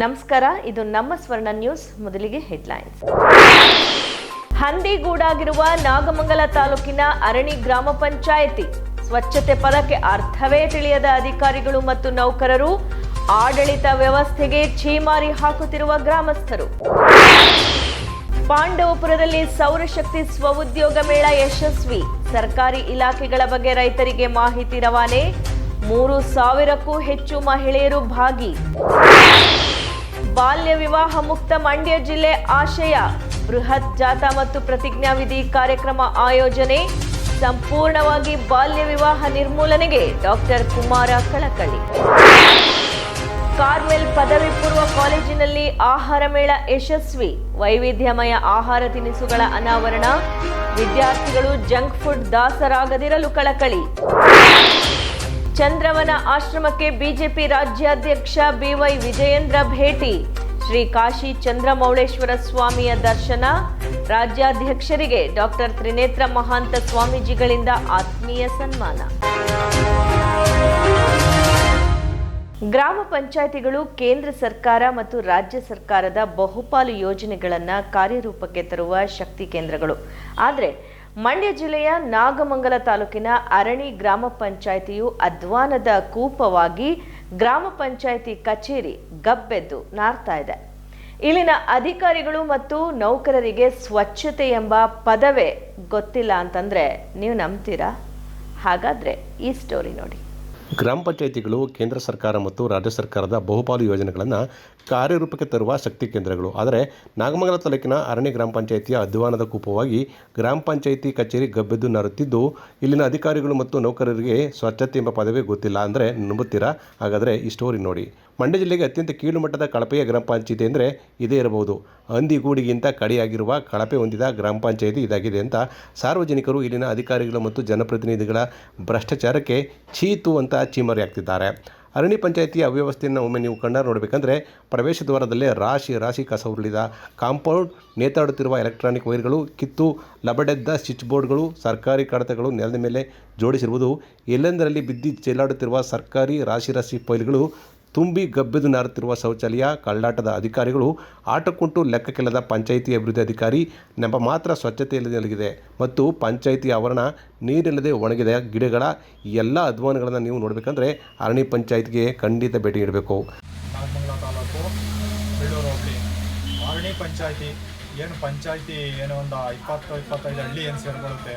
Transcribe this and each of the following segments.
ನಮಸ್ಕಾರ, ಇದು ನಮ್ಮ ಸ್ವರ್ಣ ನ್ಯೂಸ್, ಮೊದಲಿಗೆ ಹೆಡ್ಲೈನ್ಸ್. ಹಂದಿಗೂಡಾಗಿರುವ ನಾಗಮಂಗಲ ತಾಲೂಕಿನ ಅರಣಿ ಗ್ರಾಮ ಪಂಚಾಯಿತಿ, ಸ್ವಚ್ಛತೆ ಪದಕ್ಕೆ ಅರ್ಥವೇ ತಿಳಿಯದ ಅಧಿಕಾರಿಗಳು ಮತ್ತು ನೌಕರರು ಆಡಳಿತ ವ್ಯವಸ್ಥೆಗೆ ಛೀಮಾರಿ ಹಾಕುತ್ತಿರುವ ಗ್ರಾಮಸ್ಥರು. ಪಾಂಡವಪುರದಲ್ಲಿ ಸೌರಶಕ್ತಿ ಸ್ವಉದ್ಯೋಗ ಮೇಳ ಯಶಸ್ವಿ. ಸರ್ಕಾರಿ ಇಲಾಖೆಗಳ ಬಗ್ಗೆ ರೈತರಿಗೆ ಮಾಹಿತಿ ರವಾನೆ, ಮೂರು ಸಾವಿರಕ್ಕೂ ಹೆಚ್ಚು ಮಹಿಳೆಯರು ಭಾಗಿ. ಬಾಲ್ಯ ವಿವಾಹ ಮುಕ್ತ ಮಂಡ್ಯ ಜಿಲ್ಲೆ ಆಶಯ. ಬೃಹತ್ ಜಾಥಾ ಮತ್ತು ಪ್ರತಿಜ್ಞಾವಿಧಿ ಕಾರ್ಯಕ್ರಮ ಆಯೋಜನೆ, ಸಂಪೂರ್ಣವಾಗಿ ಬಾಲ್ಯ ವಿವಾಹ ನಿರ್ಮೂಲನೆಗೆ ಡಾಕ್ಟರ್ ಕುಮಾರ ಕಳಕಳಿ. ಕಾರ್ಮೆಲ್ ಪದವಿ ಪೂರ್ವ ಕಾಲೇಜಿನಲ್ಲಿ ಆಹಾರ ಮೇಳ ಯಶಸ್ವಿ. ವೈವಿಧ್ಯಮಯ ಆಹಾರ ತಿನಿಸುಗಳ ಅನಾವರಣ. ವಿದ್ಯಾರ್ಥಿಗಳು ಜಂಕ್ ಫುಡ್ ದಾಸರಾಗದಿರಲು ಕಳಕಳಿ. ಚಂದ್ರವನ ಆಶ್ರಮಕ್ಕೆ ಬಿಜೆಪಿ ರಾಜ್ಯಾಧ್ಯಕ್ಷ ಬಿವೈ ವಿಜಯೇಂದ್ರ ಭೇಟಿ. ಶ್ರೀ ಕಾಶಿ ಚಂದ್ರಮೌಳೇಶ್ವರ ಸ್ವಾಮಿಯ ದರ್ಶನ. ರಾಜ್ಯಾಧ್ಯಕ್ಷರಿಗೆ ಡಾಕ್ಟರ್ ತ್ರಿನೇತ್ರ ಮಹಾಂತ ಸ್ವಾಮೀಜಿಗಳಿಂದ ಆತ್ಮೀಯ ಸನ್ಮಾನ. ಗ್ರಾಮ ಪಂಚಾಯಿತಿಗಳು, ಕೇಂದ್ರ ಸರ್ಕಾರ ಮತ್ತು ರಾಜ್ಯ ಸರ್ಕಾರದ ಬಹುಪಾಲು ಯೋಜನೆಗಳನ್ನು ಕಾರ್ಯರೂಪಕ್ಕೆ ತರುವ ಶಕ್ತಿ ಕೇಂದ್ರಗಳು. ಆದರೆ ಮಂಡ್ಯ ಜಿಲ್ಲೆಯ ನಾಗಮಂಗಲ ತಾಲೂಕಿನ ಅರಣಿ ಗ್ರಾಮ ಪಂಚಾಯಿತಿಯು ಅಧ್ವಾನದ ಕೂಪವಾಗಿ ಗ್ರಾಮ ಪಂಚಾಯಿತಿ ಕಚೇರಿ ಗಬ್ಬೆದ್ದು ನಾರ್ತಾ ಇದೆ. ಇಲ್ಲಿನ ಅಧಿಕಾರಿಗಳು ಮತ್ತು ನೌಕರರಿಗೆ ಸ್ವಚ್ಛತೆ ಎಂಬ ಪದವೇ ಗೊತ್ತಿಲ್ಲ ಅಂತಂದ್ರೆ ನೀವು ನಂಬ್ತೀರಾ? ಹಾಗಾದ್ರೆ ಈ ಸ್ಟೋರಿ ನೋಡಿ. ಗ್ರಾಮ ಪಂಚಾಯಿತಿಗಳು, ಕೇಂದ್ರ ಸರ್ಕಾರ ಮತ್ತು ರಾಜ್ಯ ಸರ್ಕಾರದ ಬಹುಪಾಲು ಯೋಜನೆಗಳನ್ನು ಕಾರ್ಯರೂಪಕ್ಕೆ ತರುವ ಶಕ್ತಿ ಕೇಂದ್ರಗಳು. ಆದರೆ ನಾಗಮಂಗಲ ತಾಲೂಕಿನ ಅರಣ್ಯ ಗ್ರಾಮ ಪಂಚಾಯಿತಿಯ ಅಧ್ವಾನದ ಕೂಪವಾಗಿ ಗ್ರಾಮ ಪಂಚಾಯಿತಿ ಕಚೇರಿ ಗಬ್ಬೆದ್ದು ನಾರುತ್ತಿದ್ದು, ಇಲ್ಲಿನ ಅಧಿಕಾರಿಗಳು ಮತ್ತು ನೌಕರರಿಗೆ ಸ್ವಚ್ಛತೆ ಎಂಬ ಪದವೇ ಗೊತ್ತಿಲ್ಲ. ಅಂದರೆ ನಂಬುತ್ತೀರಾ? ಹಾಗಾದರೆ ಈ ಸ್ಟೋರಿ ನೋಡಿ. ಮಂಡ್ಯ ಜಿಲ್ಲೆಗೆ ಅತ್ಯಂತ ಕೀಳುಮಟ್ಟದ ಕಳಪೆಯ ಗ್ರಾಮ ಪಂಚಾಯಿತಿ ಅಂದರೆ ಇದೇ ಇರಬಹುದು. ಹಂದಿಗೂಡಿಗಿಂತ ಕಡೆಯಾಗಿರುವ ಕಳಪೆ ಹೊಂದಿದ ಗ್ರಾಮ ಪಂಚಾಯಿತಿ ಇದಾಗಿದೆ ಅಂತ ಸಾರ್ವಜನಿಕರು ಇಲ್ಲಿನ ಅಧಿಕಾರಿಗಳು ಮತ್ತು ಜನಪ್ರತಿನಿಧಿಗಳ ಭ್ರಷ್ಟಾಚಾರಕ್ಕೆ ಚೀತು ಅಂತ ಚೀಮರಿ ಆಗ್ತಿದ್ದಾರೆ ಅರಣ್ಯ ಪಂಚಾಯಿತಿಯ ಅವ್ಯವಸ್ಥೆಯನ್ನು ಒಮ್ಮೆ ನೀವು ಕಣ್ಣ ನೋಡಬೇಕಂದ್ರೆ ಪ್ರವೇಶ ದ್ವಾರದಲ್ಲೇ ರಾಶಿ ರಾಶಿ ಕಸ ಉರುಳಿದ ಕಾಂಪೌಂಡ್, ನೇತಾಡುತ್ತಿರುವ ಎಲೆಕ್ಟ್ರಾನಿಕ್ ವೈರ್ಗಳು, ಕಿತ್ತು, ಲಬಡೆದ್ದ ಸ್ವಿಚ್ ಬೋರ್ಡ್ಗಳು, ಸರ್ಕಾರಿ ಕಡತಗಳು ನೆಲದ ಮೇಲೆ ಜೋಡಿಸಿರುವುದು ಎಲ್ಲೆಂದರಲ್ಲಿ ಬಿದ್ದು ಚೆಲ್ಲಾಡುತ್ತಿರುವ ಸರ್ಕಾರಿ ರಾಶಿ ರಾಶಿ ಫೈಲ್ಗಳು ತುಂಬಿ ಗಬ್ಬೆದು ನಾರುತ್ತಿರುವ ಶೌಚಾಲಯ, ಕಳ್ಳಾಟದ ಅಧಿಕಾರಿಗಳು ಆಟಕ್ಕುಂಟು ಲೆಕ್ಕಕ್ಕಿಲ್ಲದ ಪಂಚಾಯಿತಿ ಅಭಿವೃದ್ಧಿ ಅಧಿಕಾರಿ ನೆಪ ಮಾತ್ರ ಸ್ವಚ್ಛತೆಯಲ್ಲಿ ನಲಗಿದೆ. ಮತ್ತು ಪಂಚಾಯಿತಿ ಆವರಣ ನೀರಿಲ್ಲದೆ ಒಣಗಿದೆ. ಗಿಡಗಳ ಎಲ್ಲ ಅಧ್ವಾನಗಳನ್ನು ನೀವು ನೋಡಬೇಕಂದ್ರೆ ಅರಣಿ ಪಂಚಾಯತ್ಗೆ ಖಂಡಿತ ಭೇಟಿ ನೀಡಬೇಕು. ಅರಣಿ ಪಂಚಾಯತಿ ಏನು ಪಂಚಾಯತಿ ಏನೋ ಒಂದು ಇಪ್ಪತ್ತು, ಇಪ್ಪತ್ತೈದು ಹಳ್ಳಿ ಏನು ಸೇರ್ಕೊಳ್ಳುತ್ತೆ,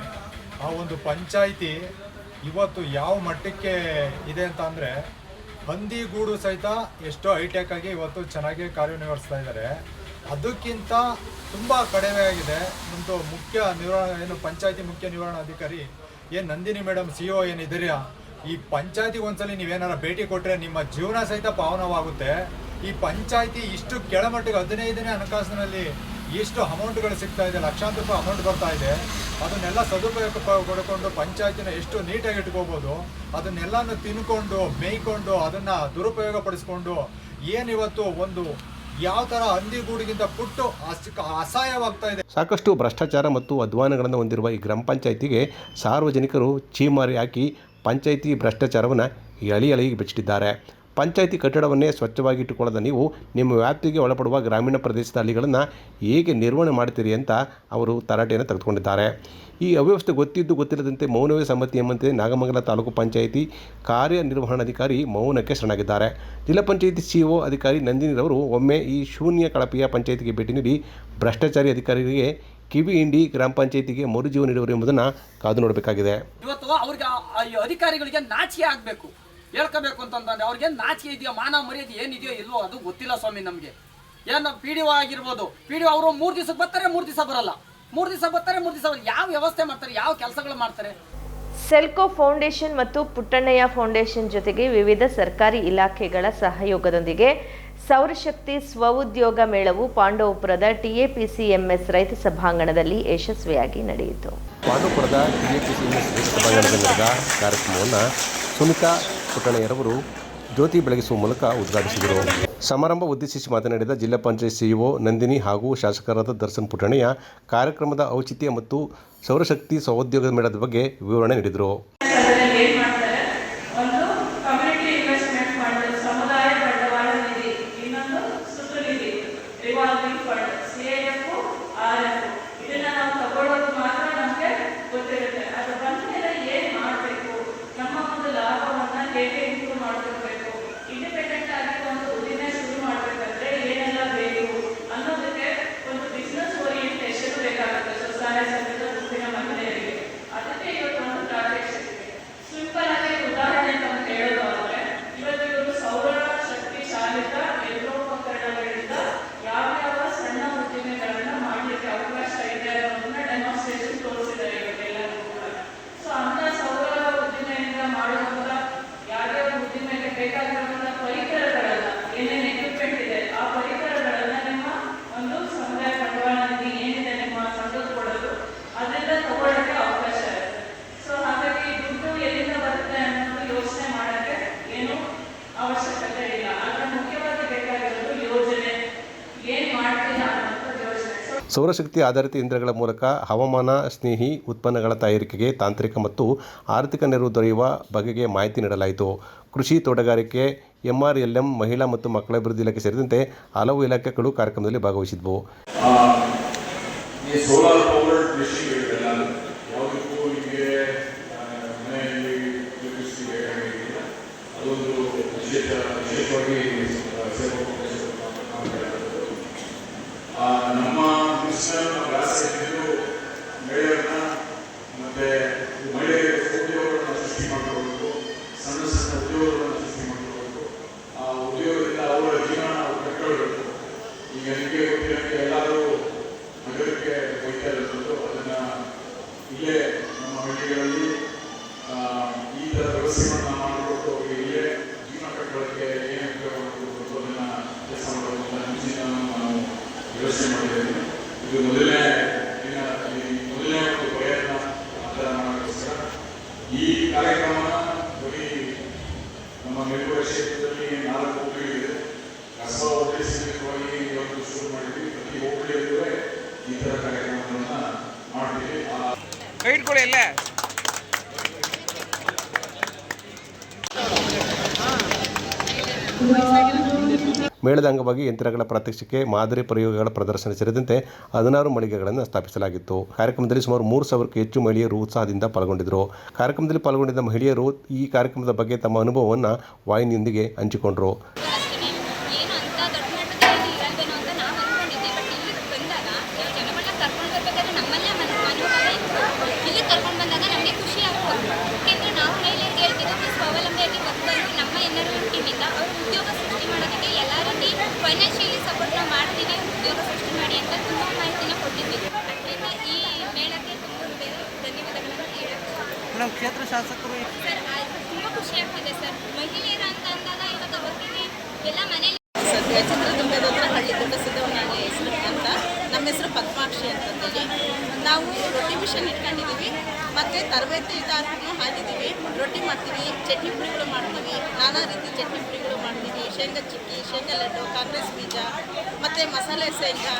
ಆ ಒಂದು ಪಂಚಾಯತಿ ಇವತ್ತು ಯಾವ ಮಟ್ಟಕ್ಕೆ ಇದೆ ಅಂತ ಅಂದರೆ ಹಂದಿಗೂಡು ಸಹಿತ ಎಷ್ಟೋ ಹೈಟೆಕ್ ಆಗಿ ಇವತ್ತು ಚೆನ್ನಾಗಿ ಕಾರ್ಯನಿರ್ವಹಿಸ್ತಾ ಇದ್ದಾರೆ. ಅದಕ್ಕಿಂತ ತುಂಬ ಕಡಿಮೆ ಆಗಿದೆ. ಒಂದು ಮುಖ್ಯ ನಿರ್ವಹಣಾ, ಏನು ಪಂಚಾಯತಿ ಮುಖ್ಯ ನಿರ್ವಹಣಾಧಿಕಾರಿ ಏನು ನಂದಿನಿ ಮೇಡಮ್ ಸಿ ಒ ಏನಿದ್ದೀರಾ ಈ ಪಂಚಾಯತಿ ಒಂದ್ಸಲಿ ನೀವೇನಾರ ಭೇಟಿ ಕೊಟ್ಟರೆ ನಿಮ್ಮ ಜೀವನ ಸಹಿತ ಪಾವನವಾಗುತ್ತೆ. ಈ ಪಂಚಾಯತಿ ಇಷ್ಟು ಕೆಳಮಟ್ಟಿಗೆ ಹದಿನೈದನೇ ಹಣಕಾಸಿನಲ್ಲಿ ಎಷ್ಟು ಅಮೌಂಟ್ಗಳು ಸಿಗ್ತಾ ಇದೆ, ಲಕ್ಷಾಂತರ ರೂಪಾಯಿ ಅಮೌಂಟ್ ಬರ್ತಾ ಇದೆ. ಅದನ್ನೆಲ್ಲ ಸದುಪಯೋಗ ಪಡ್ಕೊಂಡು ಪಂಚಾಯತಿನ ಎಷ್ಟು ನೀಟಾಗಿ ಇಟ್ಕೋಬೋದು, ಅದನ್ನೆಲ್ಲನೂ ತಿನ್ಕೊಂಡು, ಮೇಯ್ಕೊಂಡು, ಅದನ್ನು ದುರುಪಯೋಗ ಪಡಿಸ್ಕೊಂಡು ಏನಿವತ್ತು ಒಂದು ಯಾವ ಥರ ಹಂದಿಗೂಡಿಗಿಂತ ಪುಟ್ಟು ಅಸ್- ಅಸಹಾಯವಾಗ್ತಾ ಇದೆ. ಸಾಕಷ್ಟು ಭ್ರಷ್ಟಾಚಾರ ಮತ್ತು ಅಧ್ವಾನಗಳನ್ನು ಹೊಂದಿರುವ ಈ ಗ್ರಾಮ ಪಂಚಾಯಿತಿಗೆ ಸಾರ್ವಜನಿಕರು ಚೀಮಾರಿ ಹಾಕಿ ಪಂಚಾಯಿತಿ ಭ್ರಷ್ಟಾಚಾರವನ್ನು ಎಳಿ ಎಳೆಗೆ ಬೆಚ್ಚಿಟ್ಟಿದ್ದಾರೆ. ಪಂಚಾಯಿತಿ ಕಟ್ಟಡವನ್ನೇ ಸ್ವಚ್ಛವಾಗಿ ಇಟ್ಟುಕೊಳ್ಳದ ನೀವು ನಿಮ್ಮ ವ್ಯಾಪ್ತಿಗೆ ಒಳಪಡುವ ಗ್ರಾಮೀಣ ಪ್ರದೇಶದ ಹಳ್ಳಿಗಳನ್ನು ಹೇಗೆ ನಿರ್ವಹಣೆ ಮಾಡ್ತೀರಿ ಅಂತ ಅವರು ತರಾಟೆಯನ್ನು ತೆಗೆದುಕೊಂಡಿದ್ದಾರೆ. ಈ ಅವ್ಯವಸ್ಥೆ ಗೊತ್ತಿದ್ದು ಗೊತ್ತಿಲ್ಲದಂತೆ ಮೌನವೇ ಸಮ್ಮತಿ ಎಂಬಂತೆ ನಾಗಮಂಗಲ ತಾಲೂಕು ಪಂಚಾಯಿತಿ ಕಾರ್ಯನಿರ್ವಹಣಾಧಿಕಾರಿ ಮೌನಕ್ಕೆ ಶರಣಾಗಿದ್ದಾರೆ. ಜಿಲ್ಲಾ ಪಂಚಾಯಿತಿ ಸಿಇಒ ಅಧಿಕಾರಿ ನಂದಿನಿ ನಂದಿನಿರವರು ಒಮ್ಮೆ ಈ ಶೂನ್ಯ ಕಳಪೆಯ ಪಂಚಾಯಿತಿಗೆ ಭೇಟಿ ನೀಡಿ ಭ್ರಷ್ಟಾಚಾರಿ ಅಧಿಕಾರಿಗಳಿಗೆ ಕಿವಿ ಹಿಂಡಿ ಗ್ರಾಮ ಪಂಚಾಯಿತಿಗೆ ಮರುಜೀವ ನೀಡುವರು ಎಂಬುದನ್ನು ಕಾದು ನೋಡಬೇಕಾಗಿದೆ. ಇವತ್ತು ಅವ್ರಿಗೆ ಅಧಿಕಾರಿಗಳಿಗೆ ನಾಚಿಕೆ ಆಗ್ಬೇಕು. ಹೇಳ್ಕೋಬೇಕು ಅಂತಂದ್ರೆ ಅವ್ರಿಗೆ ನಾಚಿಕೆ ಇದೆಯೋ ಮಾನ ಮರ್ಯಾದೆ ಏನಿದೆಯೋ ಇಲ್ವೋ ಅದು ಗೊತ್ತಿಲ್ಲ ಸ್ವಾಮಿ ನಮಗೆ. ಏನು ಪಿ ಡಿ ಒ ಆಗಿರ್ಬೋದು. ಪಿ ಡಿ ಒ ಅವರು ಮೂರು ದಿವಸಕ್ಕೆ ಬರ್ತಾರೆ ಮೂರು ದಿವಸ ಬರಲ್ಲ. ಮೂರು ದಿವಸ ಬರ್ತಾರೆ ಮೂರು ದಿವಸ ಬರಲ್ಲ. ಯಾವ ವ್ಯವಸ್ಥೆ ಮಾಡ್ತಾರೆ ಯಾವ ಕೆಲಸಗಳು ಮಾಡ್ತಾರೆ? ಸೆಲ್ಕೋ ಫೌಂಡೇಶನ್ ಮತ್ತು ಪುಟ್ಟಣ್ಣಯ್ಯ ಫೌಂಡೇಶನ್ ಜೊತೆಗೆ ವಿವಿಧ ಸರ್ಕಾರಿ ಇಲಾಖೆಗಳ ಸಹಯೋಗದೊಂದಿಗೆ ಸೌರಶಕ್ತಿ ಸ್ವಉದ್ಯೋಗ ಮೇಳವು ಪಾಂಡವಪುರದ ಟಿಎಪಿಸಿಎಂಎಸ್ ರೈತ ಸಭಾಂಗಣದಲ್ಲಿ ಯಶಸ್ವಿಯಾಗಿ ನಡೆಯಿತು. ಎಸ್ ರೈತ ಸಭಾಂಗಣದಲ್ಲಿ ನಡೆದ ಕಾರ್ಯಕ್ರಮವನ್ನು ಸುನಿತಾ ಪುಟ್ಟಣೆಯರವರು ಜ್ಯೋತಿ ಬೆಳಗಿಸುವ ಮೂಲಕ ಉದ್ಘಾಟಿಸಿದರು. ಸಮಾರಂಭ ಉದ್ದೇಶಿಸಿ ಮಾತನಾಡಿದ ಜಿಲ್ಲಾ ಪಂಚಾಯತ್ ಸಿಇಒ ನಂದಿನಿ ಹಾಗೂ ಶಾಸಕರಾದ ದರ್ಶನ್ ಪುಟ್ಟಣಯ್ಯ ಕಾರ್ಯಕ್ರಮದ ಔಚಿತ್ಯ ಮತ್ತು ಸೌರಶಕ್ತಿ ಸಹೋದ್ಯೋಗ ಮೇಳದ ಬಗ್ಗೆ ವಿವರಣೆ ನೀಡಿದರು. ಸೌರಶಕ್ತಿ ಆಧಾರಿತ ಯಂತ್ರಗಳ ಮೂಲಕ ಹವಾಮಾನ, ಸ್ನೇಹಿ ಉತ್ಪನ್ನಗಳ ತಯಾರಿಕೆಗೆ ತಾಂತ್ರಿಕ ಮತ್ತು ಆರ್ಥಿಕ ನೆರವು ದೊರೆಯುವ ಬಗೆಗೆ ಮಾಹಿತಿ ನೀಡಲಾಯಿತು. ಕೃಷಿ ತೋಟಗಾರಿಕೆ, ಎಂಆರ್ಎಲ್ಎಂ, ಮಹಿಳಾ ಮತ್ತು ಮಕ್ಕಳ ಅಭಿವೃದ್ಧಿ ಇಲಾಖೆ ಸೇರಿದಂತೆ ಹಲವು ಇಲಾಖೆಗಳು ಕಾರ್ಯಕ್ರಮದಲ್ಲಿ ಭಾಗವಹಿಸಿದ್ವು ಈ ಸೋಲಾರ್ ಪವರ್ಡ್ ಮೆಷಿನ್ಗಳಿವೆಲ್ಲ ಯಾವುದಕ್ಕೂ ನಿಮಗೆ ಆ, ಮನೆಯಲ್ಲಿ ಉಪಯೋಗಿಸಿ ಬೇಕಾಗಿಲ್ಲ ಅದೊಂದು ವಿಶೇಷ ವಿಶೇಷವಾಗಿ ಆ, ಸೇವಾ ಫೌಂಡೇಶನ್ ಮಾಡ್ತಿರೋದು. ಆ, ನಮ್ಮ ಮಿಷನ್ ವ್ಯಾಸಂಗಿಗಳು ಮಹಿಳೆಯರನ್ನ ಮತ್ತೆ ಮಹಿಳೆಯರ ಉದ್ಯೋಗಗಳನ್ನು ಸೃಷ್ಟಿ ಮಾಡಿಕೊಡಬೇಕು ಸಣ್ಣ ಸಣ್ಣ ಉದ್ಯೋಗಗಳನ್ನು ಸೃಷ್ಟಿ ಮಾಡಿಕೊಡಬೇಕು ಆ ಉದ್ಯೋಗದಿಂದ ಅವರ ಜೀವನ ಅವ್ರು ಕಟ್ಕೊಳ್ಬೇಕು ಈಗ ನಿಮಗೆ ಗೊತ್ತಿರೋಂಗೆ ಎಲ್ಲರೂ ನಗರಕ್ಕೆ ಹೋಗ್ತಾ ಇರೋದು ಅದನ್ನ ಇಲ್ಲೇ ನಮ್ಮ ಹಳ್ಳಿಗಳಲ್ಲಿ ಆ, ಈ ಥರ ವ್ಯವಸ್ಥೆಗಳನ್ನ ಮಾಡಿಕೊಟ್ಟು ಅವರಿಗೆ ಇಲ್ಲೇ ಜೀವನ ಕಟ್ಟೋದಕ್ಕೆ ಏನು ಉಪಯೋಗ ಮಾಡಬೇಕು ಅದನ್ನ ಕೆಲಸ ಮಾಡೋದು ಅಂತ ಮುಂಚಿನ ನಾವು ಯೋಚನೆ ಮಾಡಿದ್ದೇನೆ ಇದು ಮೊದಲನೇ ಮೊದಲನೇ ಒಂದು ಪ್ರಯತ್ನ ಮತದಾನ ಮಾಡೋಕ್ಕೋಸ್ಕರ ಈ ಕಾರ್ಯಕ್ರಮ ಬರೀ ನಮ್ಮ ಮೇಲುಗಡೆ ಕ್ಷೇತ್ರದಲ್ಲಿ ನಾಲ್ಕು ಹೋಬಳಿಗಳಿದೆ ಕಸ ಹೋಬಳಿ ಇವತ್ತು ಶುರು ಮಾಡಿದ್ವಿ ಪ್ರತಿ ಹೋಬಳಿಯಲ್ಲೂ ಈ ಥರ ಕಾರ್ಯಕ್ರಮಗಳನ್ನು ಮಾಡ್ತೀವಿ ಎಲ್ಲ ಇಟ್ಕೊಳ್ಳಿ ಅಲ್ಲೇ ಮೇಳದ ಅಂಗವಾಗಿ ಯಂತ್ರಗಳ ಪ್ರಾತ್ಯಕ್ಷಿಕೆ, ಮಾದರಿ ಪ್ರಯೋಗಗಳ ಪ್ರದರ್ಶನ ಸೇರಿದಂತೆ ಹದಿನಾರು ಮಳಿಗೆಗಳನ್ನು ಸ್ಥಾಪಿಸಲಾಗಿತ್ತು. ಕಾರ್ಯಕ್ರಮದಲ್ಲಿ ಸುಮಾರು ಮೂರು ಸಾವಿರಕ್ಕೂ ಹೆಚ್ಚು ಮಹಿಳೆಯರು ಉತ್ಸಾಹದಿಂದ ಪಾಲ್ಗೊಂಡಿದ್ದರು. ಕಾರ್ಯಕ್ರಮದಲ್ಲಿ ಪಾಲ್ಗೊಂಡಿದ್ದ ಮಹಿಳೆಯರು ಈ ಕಾರ್ಯಕ್ರಮದ ಬಗ್ಗೆ ತಮ್ಮ ಅನುಭವವನ್ನು ವಾಹಿನಿಯೊಂದಿಗೆ ಹಂಚಿಕೊಂಡರು ಅಷ್ಟೇ ಏನು ಅಂತ ದೊಡ್ಡ ಮಟ್ಟದಲ್ಲಿ ಇರಲ್ವೇನೋ ಅಂತ ನಾವು ಅನ್ಕೊಂಡಿದ್ದೆ ಬಟ್ ಇಲ್ಲಿಗೆ ಬಂದಾಗ ನಾವು ಜನಗಳನ್ನ ಕರ್ಕೊಂಡು ಬರ್ಬೇಕಾದ್ರೆ ನಮ್ಮಲ್ಲೇ ಮನ ಅನುಭವ ಇತ್ತು ಇಲ್ಲಿ ಕರ್ಕೊಂಡು ಬಂದಾಗ ನಮಗೆ ಖುಷಿ ಆಗ್ತು ಯಾಕೆಂದರೆ ನಾವು ಮಹಿಳೆಯರಿಗೆ ಹೇಳ್ತಿದ್ದೀವಿ ಸ್ವಾವಲಂಬಿಯಾಗಿ ಬದುಕಲು ನಮ್ಮ ಎಲ್ಲರೂ ಟೀಮಿಂದ ಅವರು ಉದ್ಯೋಗ ಸೃಷ್ಟಿ ಮಾಡೋದಕ್ಕೆ ಎಲ್ಲ ರೀತಿ ಫೈನಾನ್ಷಿಯಲಿ ಸಪೋರ್ಟ್ನ ಮಾಡ್ತೀವಿ ಉದ್ಯೋಗ ಸೃಷ್ಟಿ ಮಾಡಿ ಅಂತ ತುಂಬ ಮಾಹಿತಿನ ಕೊಟ್ಟಿದ್ದೀವಿ ಅದರಿಂದ ಈ ಮೇಳಕ್ಕೆ ತುಂಬ ಧನ್ಯವಾದಗಳನ್ನು ಹೇಳಕ್ಕೆ ಮೇಡಮ್ ಕ್ಷೇತ್ರ ಶಾಸಕರು ಸರ್ ತುಂಬ ಖುಷಿ ಆಗ್ತಿದೆ ಸರ್. ಮಹಿಳೆಯರು ಅಂತ ಅಂದಾಗ ಇವಾಗ ಅವ್ರಿಗೆ ಎಲ್ಲ ಮನೇಲಿ ಸದ್ಯ ಚಿತ್ರದುರ್ಗದ ಹತ್ರ ಹಳ್ಳಿ ದೊಡ್ಡ ಸಿದ್ದವನಹಳ್ಳಿ ಹೆಸರು ಅಂತ. ನಮ್ಮ ಹೆಸರು ಪದ್ಮಾಕ್ಷಿ ಅಂತಂದೇಳಿ. ನಾವು ರೊಟ್ಟಿ ಮಿಷನ್ ಇಟ್ಕೊಂಡಿದ್ದೀವಿ. ಮತ್ತು ತರಬೇತಿದಾರರು ಹಾಕಿದ್ದೀವಿ. ರೊಟ್ಟಿ ಮಾಡ್ತೀವಿ ಚಟ್ನಿ ಪುಡಿಗಳು ಮಾಡ್ತೀವಿ. ನಾನಾ ರೀತಿ ಚಟ್ನಿ ಪುಡಿಗಳು ಮಾಡ್ತೀವಿ. ಶೇಂಗಾ ಚಿಕ್ಕಿ ಶೇಂಗಾ ಲಡ್ಡು ಕಾಂಗ್ರೆಸ್ ಬೀಜ. ಮತ್ತು ಮಸಾಲೆ ಶೇಂಗಾ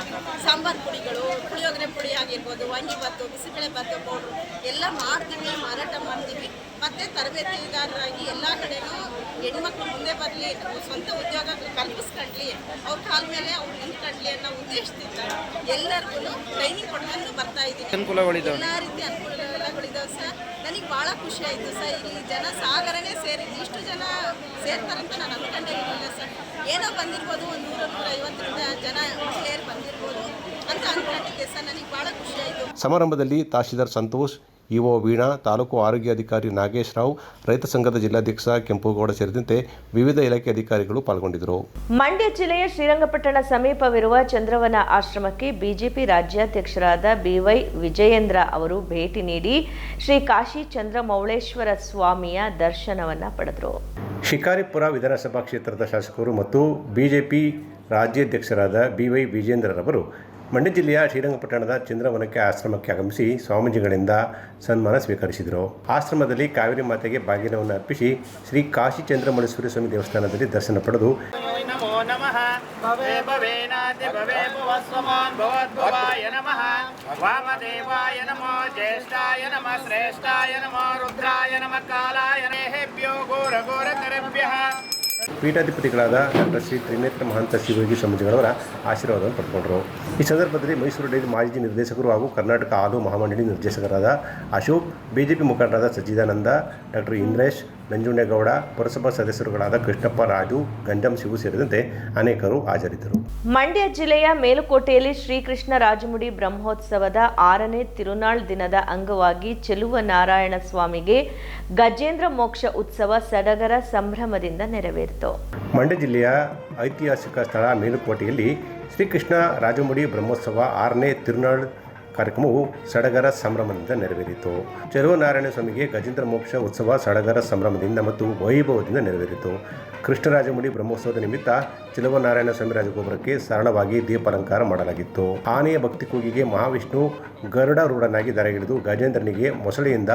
ಸಾಂಬಾರ್ ಪುಡಿಗಳು ಪುಳಿಯೋಗರೆ ಪುಡಿ ಆಗಿರ್ಬೋದು ವಾಂಗಿಬಾತು ಬಿಸಿಬೇಳೆ ಬಾತು ಪೌಡ್ರು ಎಲ್ಲ ಮಾಡ್ತೀವಿ ಮಾರಾಟ ಮಾಡ್ತೀವಿ. ಮತ್ತು ತರಬೇತಿದಾರರಾಗಿ ಎಲ್ಲ ಕಡೆನೂ ಹೆಣ್ಮಕ್ಳು ಮುಂದೆ ಬರಲಿ ಸ್ವಂತ ಉದ್ಯೋಗ ಕಲ್ಪಿಸ್ಕೊಂಡ್ಲಿ ಅವ್ರ ಕಾಲ ಮೇಲೆ ಅವ್ರು ನಿಂತ್ಕೊಂಡ್ಲಿ ಅನ್ನೋ ಉದ್ದೇಶದಿಂದ ಎಲ್ಲರಿಗೂ ಟ್ರೈನಿಂಗ್ ಕೊಡ್ಕೊಂಡು ಬರ್ತಾ ಇದ್ದೀನಿ ಅನುಕೂಲಗಳಿದ್ದಾವೆ. ಎಲ್ಲ ರೀತಿ ಅನುಕೂಲಗಳಿದಾವೆ ಸರ್. ನನಗೆ ಭಾಳ ಖುಷಿ ಆಯಿತು ಸರ್. ಇಲ್ಲಿ ಜನ ಸಾಗರನೇ ಸೇರಿ ಇಷ್ಟು ಜನ ಸೇರ್ತಾರಂತ ನಾನು ಅನ್ಕೊಂಡೇ ಇರಲಿಲ್ಲ ಸರ್. ಏನೋ ಬಂದಿರ್ಬೋದು, ಒಂದು ನೂರ ನೂರ ಐವತ್ತರಿಂದ ಜನ ಮಹಿಳೆಯರು ಬಂದಿರ್ಬೋದು ಅಂತ ಅನ್ಕೊಂಡಿದ್ದೆ ಸರ್. ನನಗೆ ಭಾಳ ಆಯಿತು. ಸಮಾರಂಭದಲ್ಲಿ ತಹಶೀಲ್ದಾರ್ ಸಂತೋಷ್ ಇಒ ವೀಣಾ ತಾಲೂಕು ಆರೋಗ್ಯ ಅಧಿಕಾರಿ ನಾಗೇಶ್ ರಾವ್ ರೈತ ಸಂಘದ ಜಿಲ್ಲಾಧ್ಯಕ್ಷ ಕೆಂಪುಗೌಡ ಸೇರಿದಂತೆ ವಿವಿಧ ಇಲಾಖೆ ಅಧಿಕಾರಿಗಳು ಪಾಲ್ಗೊಂಡಿದ್ದರು. ಮಂಡ್ಯ ಜಿಲ್ಲೆಯ ಶ್ರೀರಂಗಪಟ್ಟಣ ಸಮೀಪವಿರುವ ಚಂದ್ರವನ ಆಶ್ರಮಕ್ಕೆ ಬಿಜೆಪಿ ರಾಜ್ಯಾಧ್ಯಕ್ಷರಾದ ಬಿವೈ ವಿಜಯೇಂದ್ರ ಅವರು ಭೇಟಿ ನೀಡಿ ಶ್ರೀ ಕಾಶಿ ಚಂದ್ರಮೌಳೇಶ್ವರ ಸ್ವಾಮಿಯ ದರ್ಶನವನ್ನ ಪಡೆದರು. ಶಿಕಾರಿಪುರ ವಿಧಾನಸಭಾ ಕ್ಷೇತ್ರದ ಶಾಸಕರು ಮತ್ತು ಬಿಜೆಪಿ ರಾಜ್ಯಾಧ್ಯಕ್ಷರಾದ ಬಿವೈ ವಿಜೇಂದ್ರರವರು ಮಂಡ್ಯ ಜಿಲ್ಲೆಯ ಶ್ರೀರಂಗಪಟ್ಟಣದ ಚಂದ್ರವನಕ್ಕೆ ಆಶ್ರಮಕ್ಕೆ ಆಗಮಿಸಿ ಸ್ವಾಮೀಜಿಗಳಿಂದ ಸನ್ಮಾನ ಸ್ವೀಕರಿಸಿದರು. ಆಶ್ರಮದಲ್ಲಿ ಕಾವೇರಿ ಮಾತೆಗೆ ಬಾಗಿನವನ್ನು ಅರ್ಪಿಸಿ ಶ್ರೀ ಕಾಶಿ ಚಂದ್ರಮಣೇಶ್ವರಿ ಸ್ವಾಮಿ ದೇವಸ್ಥಾನದಲ್ಲಿ ದರ್ಶನ ಪಡೆದು ಶ್ರೇಷ್ಠಾಯ ರುದ್ರಾಯ ನಮಃ. ಕಾಲಾಯ ಘೋರ ಘೋರ ಪೀಠಾಧಿಪತಿಗಳಾದ ಡಾಕ್ಟರ್ ಶ್ರೀ ತ್ರಿನೇತ್ರ ಮಹಾಂತ ಶಿವಯೋಗಿ ಸ್ವಾಮೀಜಿಗಳವರ ಆಶೀರ್ವಾದವನ್ನು ಪಡೆದುಕೊಂಡರು. ಈ ಸಂದರ್ಭದಲ್ಲಿ ಮೈಸೂರು ಡೈರಿ ಮಾಜಿ ನಿರ್ದೇಶಕರು ಹಾಗೂ ಕರ್ನಾಟಕ ಹಾಲು ಮಹಾಮಂಡಳಿ ನಿರ್ದೇಶಕರಾದ ಅಶೋಕ್, ಬಿಜೆಪಿ ಮುಖಂಡರಾದ ಸಚ್ಚಿದಾನಂದ ಡಾಕ್ಟರ್ ಇಂದ್ರೇಶ್ ನಂಜುಂಡೇಗೌಡ ಪುರಸಭಾ ಸದಸ್ಯರುಗಳಾದ ಕೃಷ್ಣಪ್ಪ ರಾಜು ಗಂಜಂ ಶಿವು ಸೇರಿದಂತೆ ಅನೇಕರು ಹಾಜರಿದ್ದರು. ಮಂಡ್ಯ ಜಿಲ್ಲೆಯ ಮೇಲುಕೋಟೆಯಲ್ಲಿ ಶ್ರೀಕೃಷ್ಣ ರಾಜಮುಡಿ ಬ್ರಹ್ಮೋತ್ಸವದ ಆರನೇ ತಿರುನಾಳ್ ದಿನದ ಅಂಗವಾಗಿ ಚೆಲುವ ನಾರಾಯಣ ಸ್ವಾಮಿಗೆ ಗಜೇಂದ್ರ ಮೋಕ್ಷ ಉತ್ಸವ ಸಡಗರ ಸಂಭ್ರಮದಿಂದ ನೆರವೇರಿತು. ಮಂಡ್ಯ ಜಿಲ್ಲೆಯ ಐತಿಹಾಸಿಕ ಸ್ಥಳ ಮೇಲುಕೋಟೆಯಲ್ಲಿ ಶ್ರೀಕೃಷ್ಣ ರಾಜಮುಡಿ ಬ್ರಹ್ಮೋತ್ಸವ ಆರನೇ ತಿರುನಾಳ್ ಕಾರ್ಯಕ್ರಮವು ಸಡಗರ ಸಂಭ್ರಮದಿಂದ ನೆರವೇರಿತು. ನಾರಾಯಣ ಸ್ವಾಮಿಗೆ ಗಜೇಂದ್ರ ಮೋಕ್ಷ ಉತ್ಸವ ಸಡಗರ ಸಂಭ್ರಮದಿಂದ ಮತ್ತು ವೈಭವದಿಂದ ನೆರವೇರಿತು. ಕೃಷ್ಣರಾಜಮುಡಿ ಬ್ರಹ್ಮೋತ್ಸವದ ನಿಮಿತ್ತ ಚಿಲುವನಾರಾಯಣ ಸ್ವಾಮಿ ರಾಜಗೋಪುರಕ್ಕೆ ಸರಳವಾಗಿ ದೀಪಾಲಂಕಾರ ಮಾಡಲಾಗಿತ್ತು. ಆನೆಯ ಭಕ್ತಿ ಕೂಗಿಗೆ ಮಹಾವಿಷ್ಣು ಗರುಡರೂಢನಾಗಿ ದರ ಹಿಡಿದು ಗಜೇಂದ್ರನಿಗೆ ಮೊಸಳೆಯಿಂದ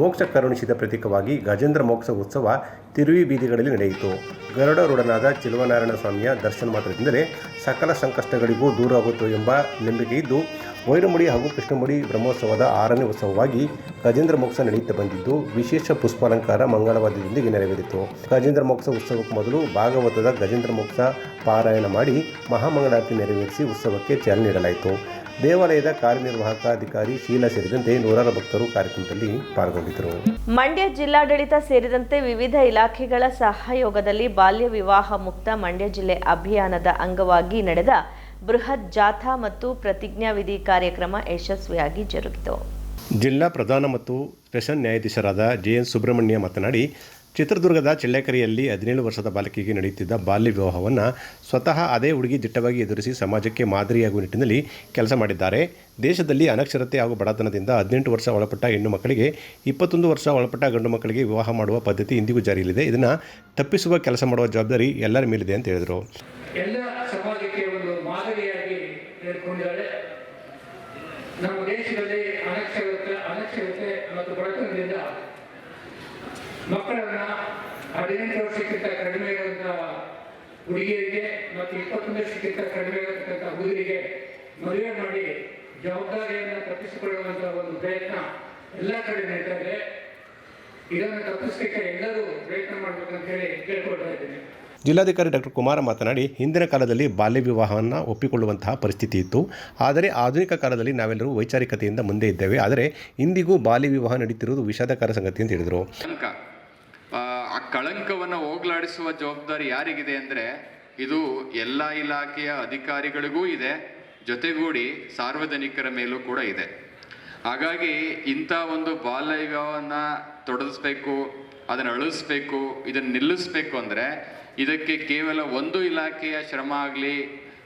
ಮೋಕ್ಷ ಕರುಣಿಸಿದ ಪ್ರತೀಕವಾಗಿ ಗಜೇಂದ್ರ ಮೋಕ್ಷ ಉತ್ಸವ ತಿರುವಿ ಬೀದಿಗಳಲ್ಲಿ ನಡೆಯಿತು. ಗರುಡರುಡನಾದ ಚಿಲುವನಾರಾಯಣ ಸ್ವಾಮಿಯ ದರ್ಶನ ಮಾತ್ರದಿಂದಲೇ ಸಕಲ ಸಂಕಷ್ಟಗಳಿಗೂ ದೂರವಾಗುತ್ತು ಎಂಬ ನಂಬಿಕೆ ಇದ್ದು, ವೈರಮುಡಿ ಹಾಗೂ ಕೃಷ್ಣಮುಡಿ ಬ್ರಹ್ಮೋತ್ಸವದ ಆರನೇ ಉತ್ಸವವಾಗಿ ಗಜೇಂದ್ರ ಮೋಕ್ಷ ನಡೆಯುತ್ತಾ ಬಂದಿದ್ದು, ವಿಶೇಷ ಪುಷ್ಪಾಲಂಕಾರ ಮಂಗಳವಾದ್ಯದೊಂದಿಗೆ ನೆರವೇರಿತು. ಗಜೇಂದ್ರ ಮೋಕ್ಷ ಉತ್ಸವಕ್ಕೆ ಮೊದಲು ಭಾಗವತದ ಗಜೇಂದ್ರ ಮೋಕ್ಷ ಪಾರಾಯಣ ಮಾಡಿ ಮಹಾಮಂಗಳಾರತಿ ನೆರವೇರಿಸಿ ಉತ್ಸವಕ್ಕೆ ಚಾಲನೆ ನೀಡಲಾಯಿತು. ದೇವಾಲಯದ ಕಾರ್ಯನಿರ್ವಾಹಕಾಧಿಕಾರಿ ಶೀಲಾ ಸೇರಿದಂತೆ ನೂರಾರು ಭಕ್ತರು ಕಾರ್ಯಕ್ರಮದಲ್ಲಿ ಪಾಲ್ಗೊಂಡಿದ್ದರು. ಮಂಡ್ಯ ಜಿಲ್ಲಾಡಳಿತ ಸೇರಿದಂತೆ ವಿವಿಧ ಇಲಾಖೆಗಳ ಸಹಯೋಗದಲ್ಲಿ ಬಾಲ್ಯ ವಿವಾಹ ಮುಕ್ತ ಮಂಡ್ಯ ಜಿಲ್ಲೆ ಅಭಿಯಾನದ ಅಂಗವಾಗಿ ನಡೆದ ಬೃಹತ್ ಜಾಥಾ ಮತ್ತು ಪ್ರತಿಜ್ಞಾವಿಧಿ ಕಾರ್ಯಕ್ರಮ ಯಶಸ್ವಿಯಾಗಿ ಜರುಗಿತು. ಜಿಲ್ಲಾ ಪ್ರಧಾನ ಮತ್ತು ಸ್ಪೆಷಲ್ ನ್ಯಾಯಾಧೀಶರಾದ ಜೆ ಎನ್ ಸುಬ್ರಹ್ಮಣ್ಯ ಮಾತನಾಡಿ ಚಿತ್ರದುರ್ಗದ ಚಳ್ಳಕೆರೆಯಲ್ಲಿ ಹದಿನೇಳು ವರ್ಷದ ಬಾಲಕಿಗೆ ನಡೆಯುತ್ತಿದ್ದ ಬಾಲ್ಯ ವಿವಾಹವನ್ನು ಸ್ವತಃ ಅದೇ ಹುಡುಗಿ ದಿಟ್ಟವಾಗಿ ಎದುರಿಸಿ ಸಮಾಜಕ್ಕೆ ಮಾದರಿಯಾಗುವ ನಿಟ್ಟಿನಲ್ಲಿ ಕೆಲಸ ಮಾಡಿದ್ದಾರೆ. ದೇಶದಲ್ಲಿ ಅನಕ್ಷರತೆ ಹಾಗೂ ಬಡತನದಿಂದ ಹದಿನೆಂಟು ವರ್ಷ ಒಳಪಟ್ಟ ಹೆಣ್ಣು ಮಕ್ಕಳಿಗೆ ಇಪ್ಪತ್ತೊಂದು ವರ್ಷ ಒಳಪಟ್ಟ ಗಂಡು ಮಕ್ಕಳಿಗೆ ವಿವಾಹ ಮಾಡುವ ಪದ್ಧತಿ ಇಂದಿಗೂ ಜಾರಿಯಲ್ಲಿದೆ. ಇದನ್ನು ತಪ್ಪಿಸುವ ಕೆಲಸ ಮಾಡುವ ಜವಾಬ್ದಾರಿ ಎಲ್ಲರ ಮೇಲಿದೆ ಅಂತ ಹೇಳಿದರು ಎಲ್ಲ ಸಮಾಜಕ್ಕೆ ಒಂದು ಮಾದರಿಯಾಗಿ ಹೇಳ್ಕೊಂಡಿದ್ದಾರೆ ನಮ್ಮ ದೇಶದಲ್ಲಿ ಅನಕ್ಷರತೆ ಅನಕ್ಷರತೆ ಮತ್ತು ಬಡತನದಿಂದ ಮಕ್ಕಳನ್ನ ಹದಿನೆಂಟು ವರ್ಷಕ್ಕಿಂತ ಕಡಿಮೆ ಇರುವಂಥ ಹುಡುಗಿಯರಿಗೆ ಮತ್ತು ಇಪ್ಪತ್ತೊಂದು ವರ್ಷಕ್ಕಿಂತ ಕಡಿಮೆ ಇರತಕ್ಕಂಥ ಹುಡುಗರಿಗೆ ಮದುವೆ ಮಾಡಿ ಜವಾಬ್ದಾರಿಯನ್ನು ತಪ್ಪಿಸಿಕೊಳ್ಳುವಂಥ ಒಂದು ಪ್ರಯತ್ನ ಎಲ್ಲ ಕಡೆ ನಡೀತಾ ಇದೆ ಇದನ್ನು ತಪ್ಪಿಸಲಿಕ್ಕೆ ಎಲ್ಲರೂ ಪ್ರಯತ್ನ ಮಾಡಬೇಕಂತ ಹೇಳಿ ಕೇಳ್ಕೊಳ್ತಾ ಇದ್ದೀನಿ. ಜಿಲ್ಲಾಧಿಕಾರಿ ಡಾಕ್ಟರ್ ಕುಮಾರ ಮಾತನಾಡಿ ಹಿಂದಿನ ಕಾಲದಲ್ಲಿ ಬಾಲ್ಯ ವಿವಾಹವನ್ನು ಒಪ್ಪಿಕೊಳ್ಳುವಂತಹ ಪರಿಸ್ಥಿತಿ ಇತ್ತು. ಆದರೆ ಆಧುನಿಕ ಕಾಲದಲ್ಲಿ ನಾವೆಲ್ಲರೂ ವೈಚಾರಿಕತೆಯಿಂದ ಮುಂದೆ ಇದ್ದೇವೆ. ಆದರೆ ಇಂದಿಗೂ ಬಾಲ್ಯ ವಿವಾಹ ನಡೀತಿರುವುದು ವಿಷಾದಕರ ಸಂಗತಿ ಅಂತ ಹೇಳಿದರು. ಆ ಕಳಂಕವನ್ನು ಹೋಗ್ಲಾಡಿಸುವ ಜವಾಬ್ದಾರಿ ಯಾರಿಗಿದೆ ಅಂದರೆ ಇದು ಎಲ್ಲ ಇಲಾಖೆಯ ಅಧಿಕಾರಿಗಳಿಗೂ ಇದೆ, ಜೊತೆಗೂಡಿ ಸಾರ್ವಜನಿಕರ ಮೇಲೂ ಕೂಡ ಇದೆ. ಹಾಗಾಗಿ ಇಂಥ ಒಂದು ಬಾಲ್ಯ ವಿವಾಹವನ್ನು ತೊಡಗಿಸ್ಬೇಕು, ಅದನ್ನು ಅಳಿಸ್ಬೇಕು, ಇದನ್ನು ನಿಲ್ಲಿಸ್ಬೇಕು ಅಂದರೆ ಇದಕ್ಕೆ ಕೇವಲ ಒಂದು ಇಲಾಖೆಯ ಶ್ರಮ ಆಗಲಿ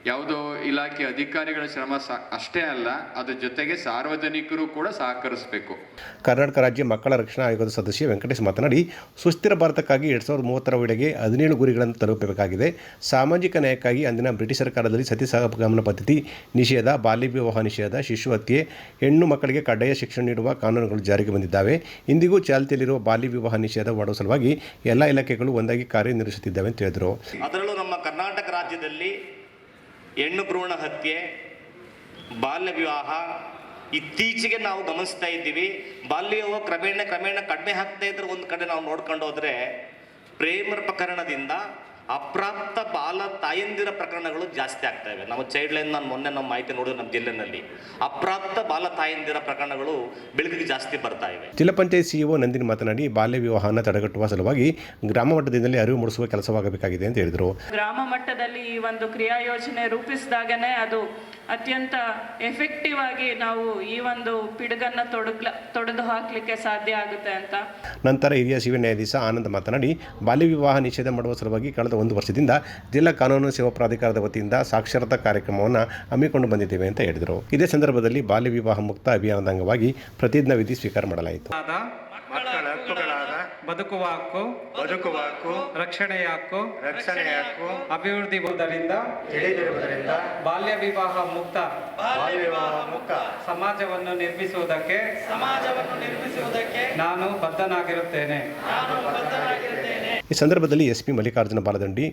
ಯಾವುದೋ ಇಲಾಖೆ ಅಧಿಕಾರಿಗಳ ಶ್ರಮ ಸಾ ಅಷ್ಟೇ ಅಲ್ಲ ಅದರ ಜೊತೆಗೆ ಸಾರ್ವಜನಿಕರು ಕೂಡ ಸಹಕರಿಸಬೇಕು. ಕರ್ನಾಟಕ ರಾಜ್ಯ ಮಕ್ಕಳ ರಕ್ಷಣಾ ಆಯೋಗದ ಸದಸ್ಯ ವೆಂಕಟೇಶ್ ಮಾತನಾಡಿ ಸುಸ್ಥಿರ ಭಾರತಕ್ಕಾಗಿ ಎರಡು ಸಾವಿರದ ಮೂವತ್ತರ ವೇಳೆಗೆ ಹದಿನೇಳು ಗುರಿಗಳನ್ನು ತಲುಪಬೇಕಾಗಿದೆ. ಸಾಮಾಜಿಕ ನ್ಯಾಯಕ್ಕಾಗಿ ಅಂದಿನ ಬ್ರಿಟಿಷ್ ಸರ್ಕಾರದಲ್ಲಿ ಸತಿ ಸಹಗಮನ ಪದ್ಧತಿ ನಿಷೇಧ ಬಾಲ್ಯ ವಿವಾಹ ನಿಷೇಧ ಶಿಶು ಹತ್ಯೆ ಹೆಣ್ಣು ಮಕ್ಕಳಿಗೆ ಕಡ್ಡಾಯ ಶಿಕ್ಷಣ ನೀಡುವ ಕಾನೂನುಗಳು ಜಾರಿಗೆ ಬಂದಿದ್ದಾವೆ. ಇಂದಿಗೂ ಚಾಲ್ತಿಯಲ್ಲಿರುವ ಬಾಲ್ಯ ವಿವಾಹ ನಿಷೇಧ ಮಾಡುವ ಸಲುವಾಗಿ ಎಲ್ಲ ಇಲಾಖೆಗಳು ಒಂದಾಗಿ ಕಾರ್ಯನಿರ್ವಹಿಸುತ್ತಿದ್ದಾವೆ ಅಂತ ಹೇಳಿದರು. ಅದರಲ್ಲೂ ನಮ್ಮ ಕರ್ನಾಟಕ ರಾಜ್ಯದಲ್ಲಿ ಹೆಣ್ಣು ಭ್ರೂಣ ಹತ್ಯೆ, ಬಾಲ್ಯ ವಿವಾಹ, ಇತ್ತೀಚೆಗೆ ನಾವು ಗಮನಿಸ್ತಾ ಇದ್ದೀವಿ. ಬಾಲ್ಯವು ಕ್ರಮೇಣ ಕ್ರಮೇಣ ಕಡಿಮೆ ಆಗ್ತಾ ಇದ್ರೆ ಒಂದು ಕಡೆ ನಾವು ನೋಡ್ಕೊಂಡು ಹೋದ್ರೆ ಪ್ರೇಮ ಪ್ರಕರಣದಿಂದ ಅಪ್ರಾಪ್ತ ಬಾಲ ತಾಯಂದಿರ ಪ್ರಕರಣಗಳು ಜಾಸ್ತಿ ಆಗ್ತಾ ಇವೆ. ನಾವು ಚೈಲ್ಡ್ ಲೈನ್ ನಾನು ಮೊನ್ನೆ ನಮ್ಮ ಮಾಹಿತಿ ನೋಡಿದ್ರೆ ನಮ್ಮ ಜಿಲ್ಲೆನಲ್ಲಿ. ಅಪ್ರಾಪ್ತ ಬಾಲ ತಾಯಂದಿರ ಪ್ರಕರಣಗಳು ಬೆಳಕಿಗೆ ಜಾಸ್ತಿ ಬರ್ತಾ ಇವೆ. ಜಿಲ್ಲಾ ಪಂಚಾಯತ್ ಸಿಇಒ ನಂದಿನಿ ಮಾತನಾಡಿ ಬಾಲ್ಯ ವಿವಾಹನ ತಡೆಗಟ್ಟುವ ಸಲುವಾಗಿ ಗ್ರಾಮ ಮಟ್ಟದಿಂದಲೇ ಅರಿವು ಮೂಡಿಸುವ ಕೆಲಸವಾಗಬೇಕಾಗಿದೆ ಅಂತ ಹೇಳಿದರು. ಗ್ರಾಮ ಮಟ್ಟದಲ್ಲಿ ಈ ಒಂದು ಕ್ರಿಯಾ ಯೋಜನೆ ರೂಪಿಸಿದಾಗನೇ ಅದು ಅತ್ಯಂತ ಎಫೆಕ್ಟಿವ್ ಆಗಿ ನಾವು ಈ ಒಂದು ಪಿಡುಗನ್ನ ತೊಡಗ್ಲ ತೊಡೆದು ಹಾಕಲಿಕ್ಕೆ ಸಾಧ್ಯ ಆಗುತ್ತೆ ಅಂತ. ನಂತರ ಹಿರಿಯ ಸಿವಿ ನ್ಯಾಯಾಧೀಶ ಆನಂದ್ ಮಾತನಾಡಿ ಬಾಲ್ಯ ವಿವಾಹ ನಿಷೇಧ ಮಾಡುವ ಸಲುವಾಗಿ ಕಳೆದ ಒಂದು ವರ್ಷದಿಂದ ಜಿಲ್ಲಾ ಕಾನೂನು ಸೇವಾ ಪ್ರಾಧಿಕಾರದ ವತಿಯಿಂದ ಸಾಕ್ಷರತಾ ಕಾರ್ಯಕ್ರಮವನ್ನು ಹಮ್ಮಿಕೊಂಡು ಬಂದಿದ್ದೇವೆ ಅಂತ ಹೇಳಿದರು. ಇದೇ ಸಂದರ್ಭದಲ್ಲಿ ಬಾಲ್ಯ ವಿವಾಹ ಮುಕ್ತ ಅಭಿಯಾನದ ಅಂಗವಾಗಿ ಪ್ರತಿಜ್ಞಾ ವಿಧಿ ಸ್ವೀಕಾರ ಮಾಡಲಾಯಿತು. ಬದುಕುವ ಹಕ್ಕು ಬದುಕುವ ಹಕ್ಕು ರಕ್ಷಣೆಯ ಹಕ್ಕು ರಕ್ಷಣೆಯ ಹಕ್ಕು ಅಭಿವೃದ್ಧಿ ಬಂದರಿಂದ ತಿಳಿದಿರುವುದರಿಂದ ಬಾಲ್ಯ ವಿವಾಹ ಮುಕ್ತ ಬಾಲ್ಯ ವಿವಾಹ ಮುಕ್ತ ಸಮಾಜವನ್ನು ನಿರ್ಮಿಸುವುದಕ್ಕೆ ಸಮಾಜವನ್ನು ನಿರ್ಮಿಸುವುದಕ್ಕೆ ನಾನು ಬದ್ಧನಾಗಿರುತ್ತೇನೆ. ನಾನು ಬದ್ಧನಾಗಿರುತ್ತೇನೆ. ಈ ಸಂದರ್ಭದಲ್ಲಿ ಎಸ್ ಪಿ ಮಲ್ಲಿಕಾರ್ಜುನ ಬಾಲದಂಡಿ,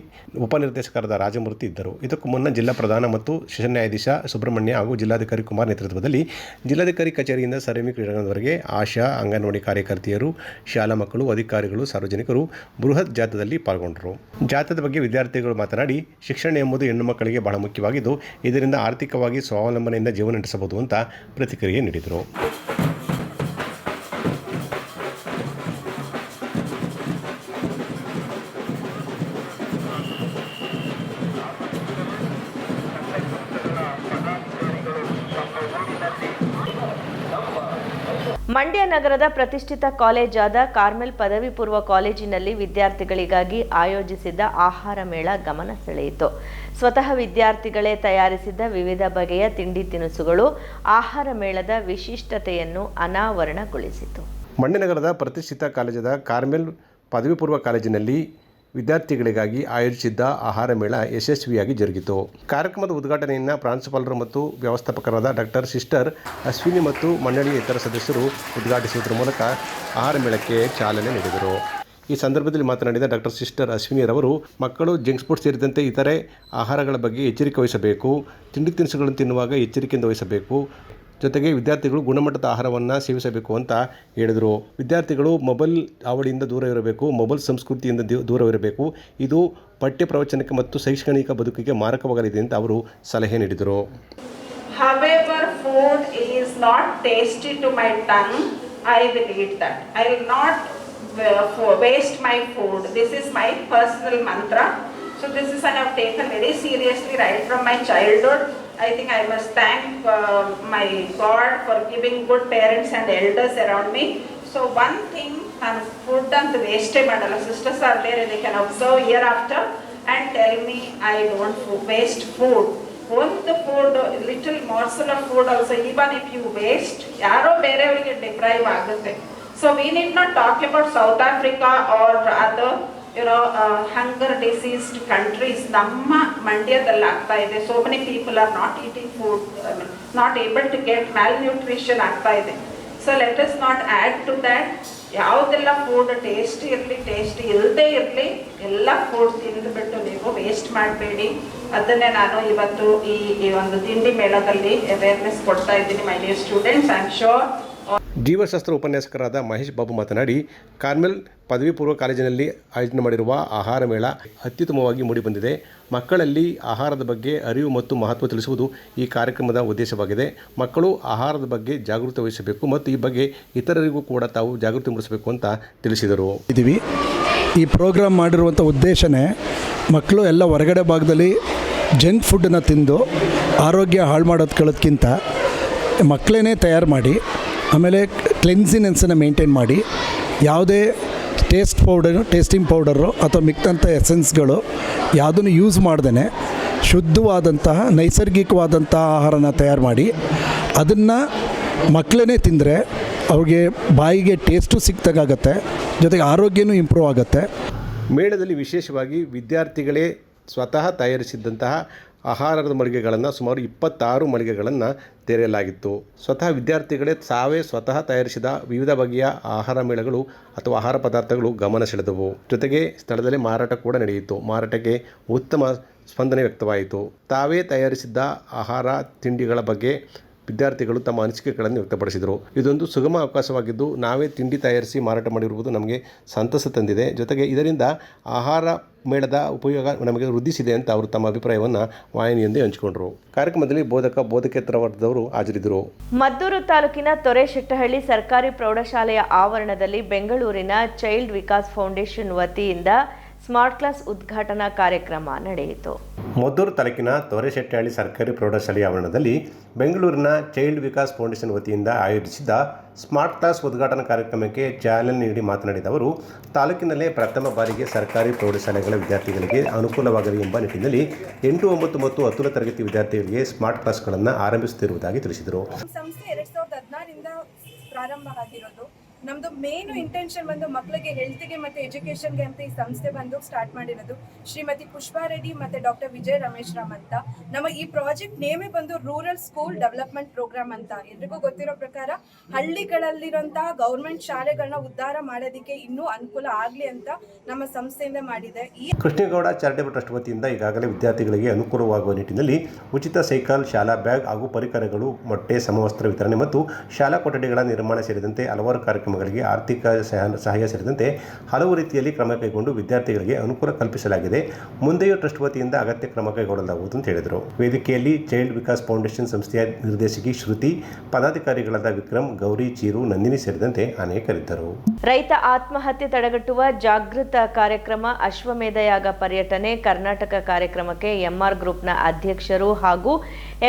ಉಪನಿರ್ದೇಶಕರಾದ ರಾಜಮೂರ್ತಿ ಇದ್ದರು. ಇದಕ್ಕೂ ಮುನ್ನ ಜಿಲ್ಲಾ ಪ್ರಧಾನ ಮತ್ತು ಸೆಷನ್ ನ್ಯಾಯಾಧೀಶ ಸುಬ್ರಹ್ಮಣ್ಯ ಹಾಗೂ ಜಿಲ್ಲಾಧಿಕಾರಿ ಕುಮಾರ್ ನೇತೃತ್ವದಲ್ಲಿ ಜಿಲ್ಲಾಧಿಕಾರಿ ಕಚೇರಿಯಿಂದ ಸರಮಿ ಕ್ರೀಡಾಂಗಣದವರೆಗೆ ಆಶಾ, ಅಂಗನವಾಡಿ ಕಾರ್ಯಕರ್ತೆಯರು, ಶಾಲಾ ಮಕ್ಕಳು, ಅಧಿಕಾರಿಗಳು, ಸಾರ್ವಜನಿಕರು ಬೃಹತ್ ಜಾಥಾದಲ್ಲಿ ಪಾಲ್ಗೊಂಡರು. ಜಾಥಾದ ಬಗ್ಗೆ ವಿದ್ಯಾರ್ಥಿಗಳು ಮಾತನಾಡಿ, ಶಿಕ್ಷಣ ಎಂಬುದು ಹೆಣ್ಣು ಮಕ್ಕಳಿಗೆ ಬಹಳ ಮುಖ್ಯವಾಗಿದ್ದು, ಇದರಿಂದ ಆರ್ಥಿಕವಾಗಿ ಸ್ವಾವಲಂಬನೆಯಿಂದ ಜೀವನ ನಡೆಸಬಹುದು ಅಂತ ಪ್ರತಿಕ್ರಿಯೆ ನೀಡಿದರು. ಮಂಡ್ಯ ನಗರದ ಪ್ರತಿಷ್ಠಿತ ಕಾಲೇಜಾದ ಕಾರ್ಮೆಲ್ ಪದವಿ ಪೂರ್ವ ಕಾಲೇಜಿನಲ್ಲಿ ವಿದ್ಯಾರ್ಥಿಗಳಿಗಾಗಿ ಆಯೋಜಿಸಿದ್ದ ಆಹಾರ ಮೇಳ ಗಮನ ಸೆಳೆಯಿತು. ಸ್ವತಃ ವಿದ್ಯಾರ್ಥಿಗಳೇ ತಯಾರಿಸಿದ್ದ ವಿವಿಧ ಬಗೆಯ ತಿಂಡಿ ತಿನಿಸುಗಳು, ಆಹಾರ ಮೇಳದ ವಿಶಿಷ್ಟತೆಯನ್ನು ಅನಾವರಣಗೊಳಿಸಿತು. ಮಂಡ್ಯ ನಗರದ ಪ್ರತಿಷ್ಠಿತ ಕಾಲೇಜಾದ ಕಾರ್ಮೆಲ್ ಪದವಿ ಪೂರ್ವ ಕಾಲೇಜಿನಲ್ಲಿ ವಿದ್ಯಾರ್ಥಿಗಳಿಗಾಗಿ ಆಯೋಜಿಸಿದ್ದ ಆಹಾರ ಮೇಳ ಯಶಸ್ವಿಯಾಗಿ ಜರುಗಿತು. ಕಾರ್ಯಕ್ರಮದ ಉದ್ಘಾಟನೆಯನ್ನು ಪ್ರಾಂಶುಪಾಲರು ಮತ್ತು ವ್ಯವಸ್ಥಾಪಕರಾದ ಡಾಕ್ಟರ್ ಸಿಸ್ಟರ್ ಅಶ್ವಿನಿ ಮತ್ತು ಮಂಡಳಿಯ ಇತರ ಸದಸ್ಯರು ಉದ್ಘಾಟಿಸುವುದರ ಮೂಲಕ ಆಹಾರ ಮೇಳಕ್ಕೆ ಚಾಲನೆ ನೀಡಿದರು. ಈ ಸಂದರ್ಭದಲ್ಲಿ ಮಾತನಾಡಿದ ಡಾಕ್ಟರ್ ಸಿಸ್ಟರ್ ಅಶ್ವಿನಿರವರು, ಮಕ್ಕಳು ಜಂಕ್ ಫುಡ್ ಸೇರಿದಂತೆ ಇತರೆ ಆಹಾರಗಳ ಬಗ್ಗೆ ಎಚ್ಚರಿಕೆ ವಹಿಸಬೇಕು, ತಿಂಡಿ ತಿನಿಸುಗಳನ್ನು ತಿನ್ನುವಾಗ ಎಚ್ಚರಿಕೆಯಿಂದ ವಹಿಸಬೇಕು ಜೊತೆಗೆ ವಿದ್ಯಾರ್ಥಿಗಳು ಗುಣಮಟ್ಟದ ಆಹಾರವನ್ನು ಸೇವಿಸಬೇಕು ಅಂತ ಹೇಳಿದರು ವಿದ್ಯಾರ್ಥಿಗಳು ಮೊಬೈಲ್ ಅವಳಿಯಿಂದ ದೂರ ಇರಬೇಕು ಮೊಬೈಲ್ ಸಂಸ್ಕೃತಿಯಿಂದ ದೂರವಿರಬೇಕು ಇದು ಪಠ್ಯ ಪ್ರವಚನಕ್ಕೆ ಮತ್ತು ಶೈಕ್ಷಣಿಕ ಬದುಕಿಗೆ ಮಾರಕವಾಗಲಿದೆ ಅಂತ ಅವರು ಸಲಹೆ ನೀಡಿದರು uh. So this is I have taken very seriously right from my childhood. I think I must thank uh, my God for giving good parents and elders around me. So one thing, ನಾನು food ಅಂತ ವೇಸ್ಟೇ ಮಾಡಲ್ಲ sisters are there they can observe year after and tell me I don't waste food ಒಂದು food little morsel of food also even if you waste ಯಾರೋ ಬೇರೆಯವರಿಗೆ deprive ಆಗುತ್ತೆ so we need not talk about South Africa or other you know hunger diseased countries ನಮ್ಮ ಮಂಡ್ಯದಲ್ಲಿ ಆಗ್ತಾ ಇದೆ. So many people are not eating food not able to get malnutrition ಆಗ್ತಾ ಇದೆ. So let us not add to that ಯಾವುದೆಲ್ಲ food tasty ಇರಲಿ tasty ಇಲ್ಲದೇ ಇರಲಿ, ಎಲ್ಲ ಫುಡ್ ತಿಂದುಬಿಟ್ಟು ನೀವು ವೇಸ್ಟ್ ಮಾಡಬೇಡಿ. ಅದನ್ನೇ ನಾನು ಇವತ್ತು ಈ ಒಂದು ತಿಂಡಿ ಮೇಳದಲ್ಲಿ ಅವೇರ್ನೆಸ್ ಕೊಡ್ತಾ ಇದ್ದೀನಿ my dear students I am sure ಜೀವಶಾಸ್ತ್ರ ಉಪನ್ಯಾಸಕರಾದ ಮಹೇಶ್ ಬಾಬು ಮಾತನಾಡಿ, ಕಾರ್ಮೆಲ್ ಪದವಿ ಪೂರ್ವ ಕಾಲೇಜಿನಲ್ಲಿ ಆಯೋಜನೆ ಮಾಡಿರುವ ಆಹಾರ ಮೇಳ ಅತ್ಯುತ್ತಮವಾಗಿ ಮೂಡಿಬಂದಿದೆ. ಮಕ್ಕಳಲ್ಲಿ ಆಹಾರದ ಬಗ್ಗೆ ಅರಿವು ಮತ್ತು ಮಹತ್ವ ತಿಳಿಸುವುದು ಈ ಕಾರ್ಯಕ್ರಮದ ಉದ್ದೇಶವಾಗಿದೆ. ಮಕ್ಕಳು ಆಹಾರದ ಬಗ್ಗೆ ಜಾಗೃತಿ ವಹಿಸಬೇಕು ಮತ್ತು ಈ ಬಗ್ಗೆ ಇತರರಿಗೂ ಕೂಡ ತಾವು ಜಾಗೃತಿ ಮೂಡಿಸಬೇಕು ಅಂತ ತಿಳಿಸಿದರು. ಇದೀವಿ ಈ ಪ್ರೋಗ್ರಾಮ್ ಮಾಡಿರುವಂಥ ಉದ್ದೇಶನೇ ಮಕ್ಕಳು ಎಲ್ಲ ಹೊರಗಡೆ ಭಾಗದಲ್ಲಿ ಜಂಕ್ ಫುಡ್ಡನ್ನು ತಿಂದು ಆರೋಗ್ಯ ಹಾಳು ಮಾಡೋದು ಕೇಳೋದ್ಕಿಂತ ಮಕ್ಕಳೇ ತಯಾರು ಮಾಡಿ ಆಮೇಲೆ ಕ್ಲೆನ್ಸಿನೆನ್ಸನ್ನು ಮೇಂಟೈನ್ ಮಾಡಿ ಯಾವುದೇ ಟೇಸ್ಟ್ ಪೌಡರು, ಟೇಸ್ಟಿಂಗ್ ಪೌಡರು ಅಥವಾ ಮಿಕ್ಕಂಥ ಎಸೆನ್ಸ್ಗಳು ಯಾವುದನ್ನು ಯೂಸ್ ಮಾಡ್ದೇ ಶುದ್ಧವಾದಂತಹ ನೈಸರ್ಗಿಕವಾದಂತಹ ಆಹಾರನ ತಯಾರು ಮಾಡಿ ಅದನ್ನು ಮಕ್ಕಳೇ ತಿಂದರೆ ಅವ್ರಿಗೆ ಬಾಯಿಗೆ ಟೇಸ್ಟು ಸಿಕ್ತಾಗತ್ತೆ ಜೊತೆಗೆ ಆರೋಗ್ಯನೂ ಇಂಪ್ರೂವ್ ಆಗುತ್ತೆ. ಮೇಳದಲ್ಲಿ ವಿಶೇಷವಾಗಿ ವಿದ್ಯಾರ್ಥಿಗಳೇ ಸ್ವತಃ ತಯಾರಿಸಿದ್ದಂತಹ ಆಹಾರದ ಮಳಿಗೆಗಳನ್ನು ಸುಮಾರು ಇಪ್ಪತ್ತಾರು ಮಳಿಗೆಗಳನ್ನು ತೆರೆಯಲಾಗಿತ್ತು. ಸ್ವತಃ ವಿದ್ಯಾರ್ಥಿಗಳೇ ತಾವೇ ಸ್ವತಃ ತಯಾರಿಸಿದ ವಿವಿಧ ಬಗೆಯ ಆಹಾರ ಮೇಳಗಳು ಅಥವಾ ಆಹಾರ ಪದಾರ್ಥಗಳು ಗಮನ ಸೆಳೆದವು. ಜೊತೆಗೆ ಸ್ಥಳದಲ್ಲಿ ಮಾರಾಟ ಕೂಡ ನಡೆಯಿತು. ಮಾರಾಟಕ್ಕೆ ಉತ್ತಮ ಸ್ಪಂದನೆ ವ್ಯಕ್ತವಾಯಿತು. ತಾವೇ ತಯಾರಿಸಿದ್ದ ಆಹಾರ ತಿಂಡಿಗಳ ಬಗ್ಗೆ ವಿದ್ಯಾರ್ಥಿಗಳು ತಮ್ಮ ಅನಿಸಿಕೆಗಳನ್ನು ವ್ಯಕ್ತಪಡಿಸಿದರು. ಇದೊಂದು ಸುಗಮ ಅವಕಾಶವಾಗಿದ್ದು, ನಾವೇ ತಿಂಡಿ ತಯಾರಿಸಿ ಮಾರಾಟ ಮಾಡಿರುವುದು ನಮಗೆ ಸಂತಸ ತಂದಿದೆ. ಜೊತೆಗೆ ಇದರಿಂದ ಆಹಾರ ಮೇಳದ ಉಪಯೋಗ ನಮಗೆ ವೃದ್ಧಿಸಿದೆ ಅಂತ ಅವರು ತಮ್ಮ ಅಭಿಪ್ರಾಯವನ್ನು ವಾಹಿನಿಯೊಂದೇ ಹಂಚಿಕೊಂಡರು. ಕಾರ್ಯಕ್ರಮದಲ್ಲಿ ಬೋಧಕ ಬೋಧಕೇತರ ವರ್ಗದವರು ಹಾಜರಿದ್ದರು. ಮದ್ದೂರು ತಾಲೂಕಿನ ತೊರೆಶೆಟ್ಟಹಳ್ಳಿ ಸರ್ಕಾರಿ ಪ್ರೌಢಶಾಲೆಯ ಆವರಣದಲ್ಲಿ ಬೆಂಗಳೂರಿನ ಚೈಲ್ಡ್ ವಿಕಾಸ್ ಫೌಂಡೇಶನ್ ವತಿಯಿಂದ ಸ್ಮಾರ್ಟ್ ಕ್ಲಾಸ್ ಉದ್ಘಾಟನಾ ಕಾರ್ಯಕ್ರಮ ನಡೆಯಿತು. ಮದ್ದೂರು ತಾಲೂಕಿನ ತೊರೆಶೆಟ್ಟಹಳ್ಳಿ ಸರ್ಕಾರಿ ಪ್ರೌಢಶಾಲೆಯ ಆವರಣದಲ್ಲಿ ಬೆಂಗಳೂರಿನ ಚೈಲ್ಡ್ ವಿಕಾಸ್ ಫೌಂಡೇಶನ್ ವತಿಯಿಂದ ಆಯೋಜಿಸಿದ್ದ ಸ್ಮಾರ್ಟ್ ಕ್ಲಾಸ್ ಉದ್ಘಾಟನಾ ಕಾರ್ಯಕ್ರಮಕ್ಕೆ ಚಾಲನೆ ನೀಡಿ ಮಾತನಾಡಿದ ಅವರು ತಾಲೂಕಿನಲ್ಲೇ ಪ್ರಥಮ ಬಾರಿಗೆ ಸರ್ಕಾರಿ ಪ್ರೌಢಶಾಲೆಗಳ ವಿದ್ಯಾರ್ಥಿಗಳಿಗೆ ಅನುಕೂಲವಾಗಲಿ ಎಂಬ ನಿಟ್ಟಿನಲ್ಲಿ ಎಂಟು ಒಂಬತ್ತು ಮತ್ತು ಹತ್ತನೇ ತರಗತಿ ವಿದ್ಯಾರ್ಥಿಗಳಿಗೆ ಸ್ಮಾರ್ಟ್ ಕ್ಲಾಸ್ಗಳನ್ನು ಆರಂಭಿಸುತ್ತಿರುವುದಾಗಿ ತಿಳಿಸಿದರು. ಸಂಸ್ಥೆ ಎರಡ್ ಸಾವಿರದ ಹದಿನಾರಿಂದ ಪ್ರಾರಂಭ ಆಗಿರೋದು ನಮ್ದು ಮೇನ್ ಇಂಟೆನ್ಷನ್ ಬಂದು ಮಕ್ಕಳಿಗೆ ಹೆಲ್ತ್ಗೆ ಮತ್ತೆ ಎಜುಕೇಶನ್ಗೆ ಅಂತ ಈ ಸಂಸ್ಥೆ ಬಂದು ಸ್ಟಾರ್ಟ್ ಮಾಡಿರೋದು ಶ್ರೀಮತಿ ಪುಷ್ಪಾ ರೆಡ್ಡಿ ಮತ್ತೆ ಡಾಕ್ಟರ್ ವಿಜಯ್ ರಮೇಶ್ ರಾಮ್ ಅಂತ. ನಮ್ಮ ಈ ಪ್ರಾಜೆಕ್ಟ್ ನೇಮೇ ಬಂದು ರೂರಲ್ ಸ್ಕೂಲ್ ಡೆವಲಪ್ಮೆಂಟ್ ಪ್ರೋಗ್ರಾಮ್ ಅಂತ. ಎಲ್ರಿಗೂ ಗೊತ್ತಿರೋ ಪ್ರಕಾರ ಹಳ್ಳಿಗಳಲ್ಲಿರುವಂತಹ ಗೌರ್ಮೆಂಟ್ ಶಾಲೆಗಳನ್ನ ಉದ್ಧಾರ ಮಾಡೋದಕ್ಕೆ ಇನ್ನೂ ಅನುಕೂಲ ಆಗ್ಲಿ ಅಂತ ನಮ್ಮ ಸಂಸ್ಥೆಯಿಂದ ಮಾಡಿದೆ. ಈ ಕೃಷ್ಣೇಗೌಡ ಚಾರಿಟೇಬಲ್ ಟ್ರಸ್ಟ್ ವತಿಯಿಂದ ಈಗಾಗಲೇ ವಿದ್ಯಾರ್ಥಿಗಳಿಗೆ ಅನುಕೂಲವಾಗುವ ನಿಟ್ಟಿನಲ್ಲಿ ಉಚಿತ ಸೈಕಲ್, ಶಾಲಾ ಬ್ಯಾಗ್ ಹಾಗೂ ಪರಿಕರಗಳು, ಮೊಟ್ಟೆ, ಸಮವಸ್ತ್ರ ವಿತರಣೆ ಮತ್ತು ಶಾಲಾ ಕೊಠಡಿಗಳ ನಿರ್ಮಾಣ ಸೇರಿದಂತೆ ಹಲವಾರು ಕಾರ್ಯಕ್ರಮಗಳಿಗೆ ಆರ್ಥಿಕ ಸಹಾಯ ಸೇರಿದಂತೆ ಹಲವು ರೀತಿಯಲ್ಲಿ ಕ್ರಮ ಕೈಗೊಂಡು ವಿದ್ಯಾರ್ಥಿಗಳಿಗೆ ಅನುಕೂಲ ಕಲ್ಪಿಸಲಾಗಿದೆ. ಮುಂದೆಯೂ ಟ್ರಸ್ಟ್ ವತಿಯಿಂದ ಅಗತ್ಯ ಕ್ರಮ ಕೈಗೊಳ್ಳಲಾಗುವುದು ಅಂತ ಹೇಳಿದರು. ವೇದಿಕೆಯಲ್ಲಿ ಚೈಲ್ಡ್ ವಿಕಾಸ್ ಫೌಂಡೇಶನ್ ಸಂಸ್ಥೆಯ ನಿರ್ದೇಶಕಿ ಶ್ರುತಿ, ಪದಾಧಿಕಾರಿಗಳಾದ ವಿಕ್ರಮ್, ಗೌರಿ, ಚೀರು, ನಂದಿನಿ ಸೇರಿದಂತೆ ಅನೇಕರಿದ್ದರು. ರೈತ ಆತ್ಮಹತ್ಯೆ ತಡೆಗಟ್ಟುವ ಜಾಗೃತ ಕಾರ್ಯಕ್ರಮ ಅಶ್ವಮೇಧಯಾಗ ಪರ್ಯಟನೆ ಕರ್ನಾಟಕ ಕಾರ್ಯಕ್ರಮಕ್ಕೆ ಎಂಆರ್ ಗ್ರೂಪ್ನ ಅಧ್ಯಕ್ಷರು ಹಾಗೂ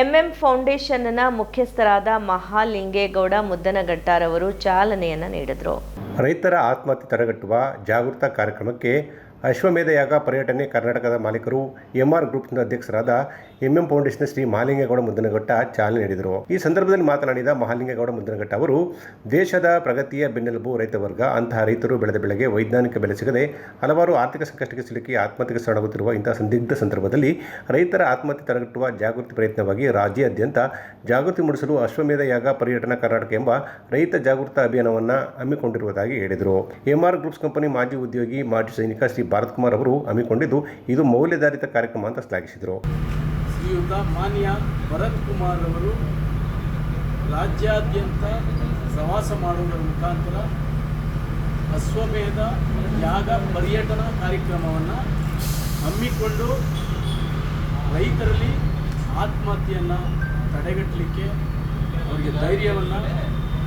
ಎಂಎಂ ಫೌಂಡೇಶನ್ನ ಮುಖ್ಯಸ್ಥರಾದ ಮಹಾಲಿಂಗೇಗೌಡ ಮುದ್ದನಗಟ್ಟಾರವರು ಚಾಲನೆಯನ್ನು ನೀಡಿದರು. ರೈತರ ಆತ್ಮಹತ್ಯೆ ತಡೆಗಟ್ಟುವ ಜಾಗೃತ ಕಾರ್ಯಕ್ರಮಕ್ಕೆ ಅಶ್ವಮೇಧ ಯಾಗ ಪರ್ಯಟನೆ ಕರ್ನಾಟಕದ ಮಾಲೀಕರು ಎಂಆರ್ ಗ್ರೂಪ್ನ ಅಧ್ಯಕ್ಷರಾದ ಎಂಎಂ ಫೌಂಡೇಶನ್ ಶ್ರೀ ಮಹಾಲಿಂಗೇಗೌಡ ಮುದ್ದನಘಟ್ಟ ಚಾಲನೆ ನೀಡಿದರು. ಈ ಸಂದರ್ಭದಲ್ಲಿ ಮಾತನಾಡಿದ ಮಹಾಲಿಂಗೇಗೌಡ ಮುದ್ದನಘಟ್ಟ ಅವರು, ದೇಶದ ಪ್ರಗತಿಯ ಬೆನ್ನೆಲುಬು ರೈತ ವರ್ಗ ಅಂತಹ ರೈತರು ಬೆಳೆದ ಬೆಳೆಗೆ ವೈಜ್ಞಾನಿಕ ಬೆಲೆ ಸಿಗದೆ ಹಲವಾರು ಆರ್ಥಿಕ ಸಂಕಷ್ಟಕ್ಕೆ ಸಿಲುಕಿ ಆತ್ಮಹತ್ಯೆಗೆ ಶರಣಾಗುತ್ತಿರುವ ಇಂತಹ ಸಂದಿಗ್ಧ ಸಂದರ್ಭದಲ್ಲಿ ರೈತರ ಆತ್ಮಹತ್ಯೆ ತಡೆಗಟ್ಟುವ ಜಾಗೃತಿ ಪ್ರಯತ್ನವಾಗಿ ರಾಜ್ಯಾದ್ಯಂತ ಜಾಗೃತಿ ಮೂಡಿಸಲು ಅಶ್ವಮೇಧ ಯಾಗ ಪರ್ಯಟನಾ ಕರ್ನಾಟಕ ಎಂಬ ರೈತ ಜಾಗೃತ ಅಭಿಯಾನವನ್ನು ಹಮ್ಮಿಕೊಂಡಿರುವುದಾಗಿ ಹೇಳಿದರು. ಎಂಆರ್ ಗ್ರೂಪ್ಸ್ ಕಂಪನಿ ಮಾಜಿ ಉದ್ಯೋಗಿ, ಮಾಜಿ ಸೈನಿಕ ಶ್ರೀ ಭಾರತ್ ಕುಮಾರ್ ಅವರು ಹಮ್ಮಿಕೊಂಡಿದ್ದು, ಇದು ಮೌಲ್ಯಾಧಾರಿತ ಕಾರ್ಯಕ್ರಮ ಅಂತ ಶ್ಲಾಘಿಸಿದರು. ಶ್ರೀಯುತ ಮಾನ್ಯ ಭರತ್ ಕುಮಾರ್ ಅವರು ರಾಜ್ಯಾದ್ಯಂತ ಪ್ರವಾಸ ಮಾಡುವುದರ ಮುಖಾಂತರ ಅಶ್ವಮೇಧ ಯಾಗ ಪರ್ಯಟನಾ ಕಾರ್ಯಕ್ರಮವನ್ನು ಹಮ್ಮಿಕೊಂಡು ರೈತರಲ್ಲಿ ಆತ್ಮಹತ್ಯೆಯನ್ನು ತಡೆಗಟ್ಟಲಿಕ್ಕೆ ಅವರಿಗೆ ಧೈರ್ಯವನ್ನು,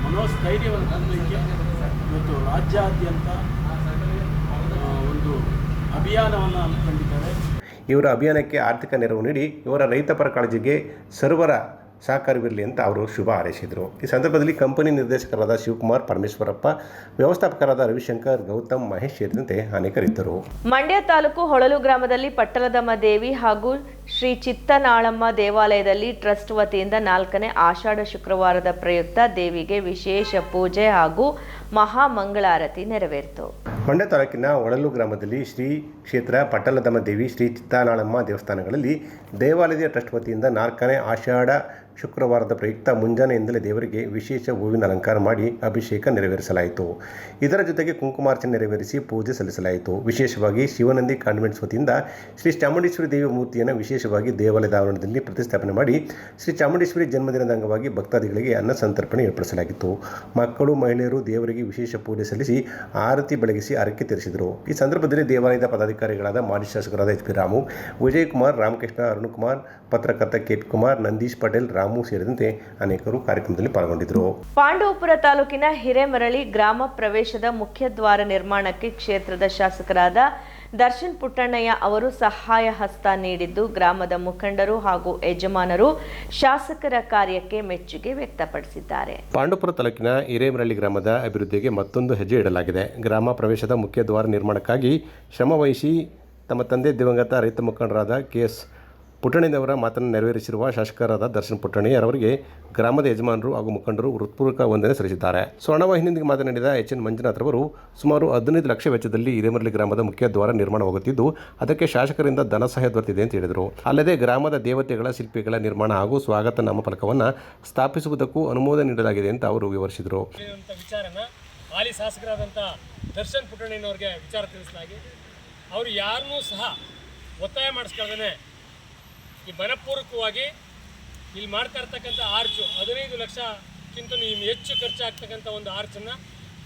ಮನೋಸ್ಥೈರ್ಯವನ್ನು ತಂದಲಿಕ್ಕೆ ಇವತ್ತು ರಾಜ್ಯಾದ್ಯಂತ ಒಂದು ಅಭಿಯಾನವನ್ನು ಹಮ್ಮಿಕೊಂಡಿದ್ದಾರೆ ಇವರ ಅಭಿಯಾನಕ್ಕೆ ಆರ್ಥಿಕ ನೆರವು ನೀಡಿ ಇವರ ರೈತಪರ ಕಾಳಜಿಗೆ ಸರ್ವರ ಸಹಕಾರವಿರಲಿ ಅಂತ ಅವರು ಶುಭ ಹಾರೈಸಿದರು. ಈ ಸಂದರ್ಭದಲ್ಲಿ ಕಂಪನಿ ನಿರ್ದೇಶಕರಾದ ಶಿವಕುಮಾರ್ ಪರಮೇಶ್ವರಪ್ಪ ವ್ಯವಸ್ಥಾಪಕರಾದ ರವಿಶಂಕರ್ ಗೌತಮ್ ಮಹೇಶ್ ಸೇರಿದಂತೆ ಅನೇಕರಿದ್ದರು. ಮಂಡ್ಯ ತಾಲೂಕು ಹೊಳಲು ಗ್ರಾಮದಲ್ಲಿ ಪಟ್ಟಲದಮ್ಮ ದೇವಿ ಹಾಗೂ ಶ್ರೀ ಚಿತ್ತನಾಳಮ್ಮ ದೇವಾಲಯದಲ್ಲಿ ಟ್ರಸ್ಟ್ ವತಿಯಿಂದ ನಾಲ್ಕನೇ ಆಷಾಢ ಶುಕ್ರವಾರದ ಪ್ರಯುಕ್ತ ದೇವಿಗೆ ವಿಶೇಷ ಪೂಜೆ ಹಾಗೂ ಮಹಾಮಂಗಳಾರತಿ ನೆರವೇರಿತು. ಮಂಡ್ಯ ತಾಲೂಕಿನ ಒಳಲು ಗ್ರಾಮದಲ್ಲಿ ಶ್ರೀ ಕ್ಷೇತ್ರ ಪಟ್ಟಲದಮ್ಮ ದೇವಿ ಶ್ರೀ ಚಿತ್ತಾನಾಳಮ್ಮ ದೇವಸ್ಥಾನಗಳಲ್ಲಿ ದೇವಾಲಯದ ಟ್ರಸ್ಟ್ ವತಿಯಿಂದ ನಾಲ್ಕನೇ ಆಷಾಢ ಶುಕ್ರವಾರದ ಪ್ರಯುಕ್ತ ಮುಂಜಾನೆಯಿಂದಲೇ ದೇವರಿಗೆ ವಿಶೇಷ ಹೂವಿನ ಅಲಂಕಾರ ಮಾಡಿ ಅಭಿಷೇಕ ನೆರವೇರಿಸಲಾಯಿತು. ಇದರ ಜೊತೆಗೆ ಕುಂಕುಮಾರ್ಚನೆ ನೆರವೇರಿಸಿ ಪೂಜೆ ಸಲ್ಲಿಸಲಾಯಿತು. ವಿಶೇಷವಾಗಿ ಶಿವನಂದಿ ಕಾನ್ವೆಂಟ್ಸ್ ವತಿಯಿಂದ ಶ್ರೀ ಚಾಮುಂಡೇಶ್ವರಿ ದೇವಿ ಮೂರ್ತಿಯನ್ನು ವಿಶೇಷವಾಗಿ ದೇವಾಲಯದ ಆವರಣದಲ್ಲಿ ಪ್ರತಿಷ್ಠಾಪನೆ ಮಾಡಿ ಶ್ರೀ ಚಾಮುಂಡೇಶ್ವರಿ ಜನ್ಮದಿನದ ಅಂಗವಾಗಿ ಭಕ್ತಾದಿಗಳಿಗೆ ಅನ್ನ ಸಂತರ್ಪಣೆ ಏರ್ಪಡಿಸಲಾಗಿತ್ತು. ಮಕ್ಕಳು, ಮಹಿಳೆಯರು ದೇವರಿಗೆ ವಿಶೇಷ ಪೂಜೆ ಸಲ್ಲಿಸಿ ಆರತಿ ಬೆಳಗಿಸಿ ಅರಕ್ಕೆ ತೀರಿಸಿದರು. ಈ ಸಂದರ್ಭದಲ್ಲಿ ದೇವಾಲಯದ ಪದಾಧಿಕಾರಿಗಳಾದ ಮಾಜಿ ಶಾಸಕರಾದ ಎಚ್ ಪಿ ರಾಮು ವಿಜಯ್ ಕುಮಾರ್ ರಾಮಕೃಷ್ಣ ಅರುಣ್ ಪತ್ರಕರ್ತ ಕೆ ಪಿ ಕುಮಾರ್, ನಂದೀಶ್ ಪಟೇಲ್, ರಾಮು ಸೇರಿದಂತೆ ಅನೇಕರು ಕಾರ್ಯಕ್ರಮದಲ್ಲಿ ಪಾಲ್ಗೊಂಡಿದ್ದರು ಪಾಂಡವಪುರ ತಾಲೂಕಿನ ಹಿರೇಮರಳಿ ಗ್ರಾಮ ಪ್ರವೇಶದ ಮುಖ್ಯ ದ್ವಾರ ನಿರ್ಮಾಣಕ್ಕೆ ಕ್ಷೇತ್ರದ ಶಾಸಕರಾದ ದರ್ಶನ್ ಪುಟ್ಟಣ್ಣಯ್ಯ ಅವರು ಸಹಾಯ ಹಸ್ತ ನೀಡಿದ್ದು ಗ್ರಾಮದ ಮುಖಂಡರು ಹಾಗೂ ಯಜಮಾನರು ಶಾಸಕರ ಕಾರ್ಯಕ್ಕೆ ಮೆಚ್ಚುಗೆ ವ್ಯಕ್ತಪಡಿಸಿದ್ದಾರೆ. ಪಾಂಡುಪುರ ತಾಲೂಕಿನ ಹಿರೇಮರಳ್ಳಿ ಗ್ರಾಮದ ಅಭಿವೃದ್ಧಿಗೆ ಮತ್ತೊಂದು ಹೆಜ್ಜೆ ಇಡಲಾಗಿದೆ. ಗ್ರಾಮ ಪ್ರವೇಶದ ಮುಖ್ಯ ದ್ವಾರ ನಿರ್ಮಾಣಕ್ಕಾಗಿ ಶ್ರಮವಹಿಸಿ ತಮ್ಮ ತಂದೆ ದಿವಂಗತ ರೈತ ಮುಖಂಡರಾದ ಕೆ ಎಸ್ ಪುಟ್ಟಣ್ಣನವರ ಮಾತನ್ನು ನೆರವೇರಿಸಿರುವ ಶಾಸಕರಾದ ದರ್ಶನ್ ಪುಟ್ಟಣಿಯರವರಿಗೆ ಗ್ರಾಮದ ಯಜಮಾನರು ಹಾಗೂ ಮುಖಂಡರು ಹೃತ್ಪೂರ್ವಕ ವಂದನೆ ಸಲ್ಲಿಸಿದ್ದಾರೆ. ಸ್ವರ್ಣವಾಹಿನಿಯೊಂದಿಗೆ ಮಾತನಾಡಿದ ಎಚ್ ಎನ್ ಮಂಜುನಾಥ್ ಅವರು ಸುಮಾರು ಹದಿನೈದು ಲಕ್ಷ ವೆಚ್ಚದಲ್ಲಿ ಹಿರೇಮರಲಿ ಗ್ರಾಮದ ಮುಖ್ಯ ದ್ವಾರ ನಿರ್ಮಾಣವಾಗುತ್ತಿದ್ದು ಅದಕ್ಕೆ ಶಾಸಕರಿಂದ ಧನ ಸಹಾಯ ದೊರೆತಿದೆ ಅಂತ ಹೇಳಿದರು. ಅಲ್ಲದೆ ಗ್ರಾಮದ ದೇವತೆಗಳ ಶಿಲ್ಪಿಗಳ ನಿರ್ಮಾಣ ಹಾಗೂ ಸ್ವಾಗತ ನಾಮಫಲಕವನ್ನು ಸ್ಥಾಪಿಸುವುದಕ್ಕೂ ಅನುಮೋದನೆ ನೀಡಲಾಗಿದೆ ಅಂತ ಅವರು ವಿವರಿಸಿದರು. ಹಾಲಿ ಶಾಸಕರಾದಂಥ ದರ್ಶನ್ ವಿಚಾರ ತಿಳಿಸಲಾಗಿ ಅವರು ಯಾರನ್ನೂ ಸಹ ಒತ್ತಾಯ ಮಾಡಿಸ್ಕೊಳ್ದೇ ಈ ಮನಪೂರ್ವಕವಾಗಿ ಇಲ್ಲಿ ಮಾಡ್ತಾ ಇರ್ತಕ್ಕಂಥ ಆರ್ಚು, ಹದಿನೈದು ಲಕ್ಷಕ್ಕಿಂತ ಹೆಚ್ಚು ಖರ್ಚಾಗ್ತಕ್ಕಂಥ ಒಂದು ಆರ್ಚನ್ನು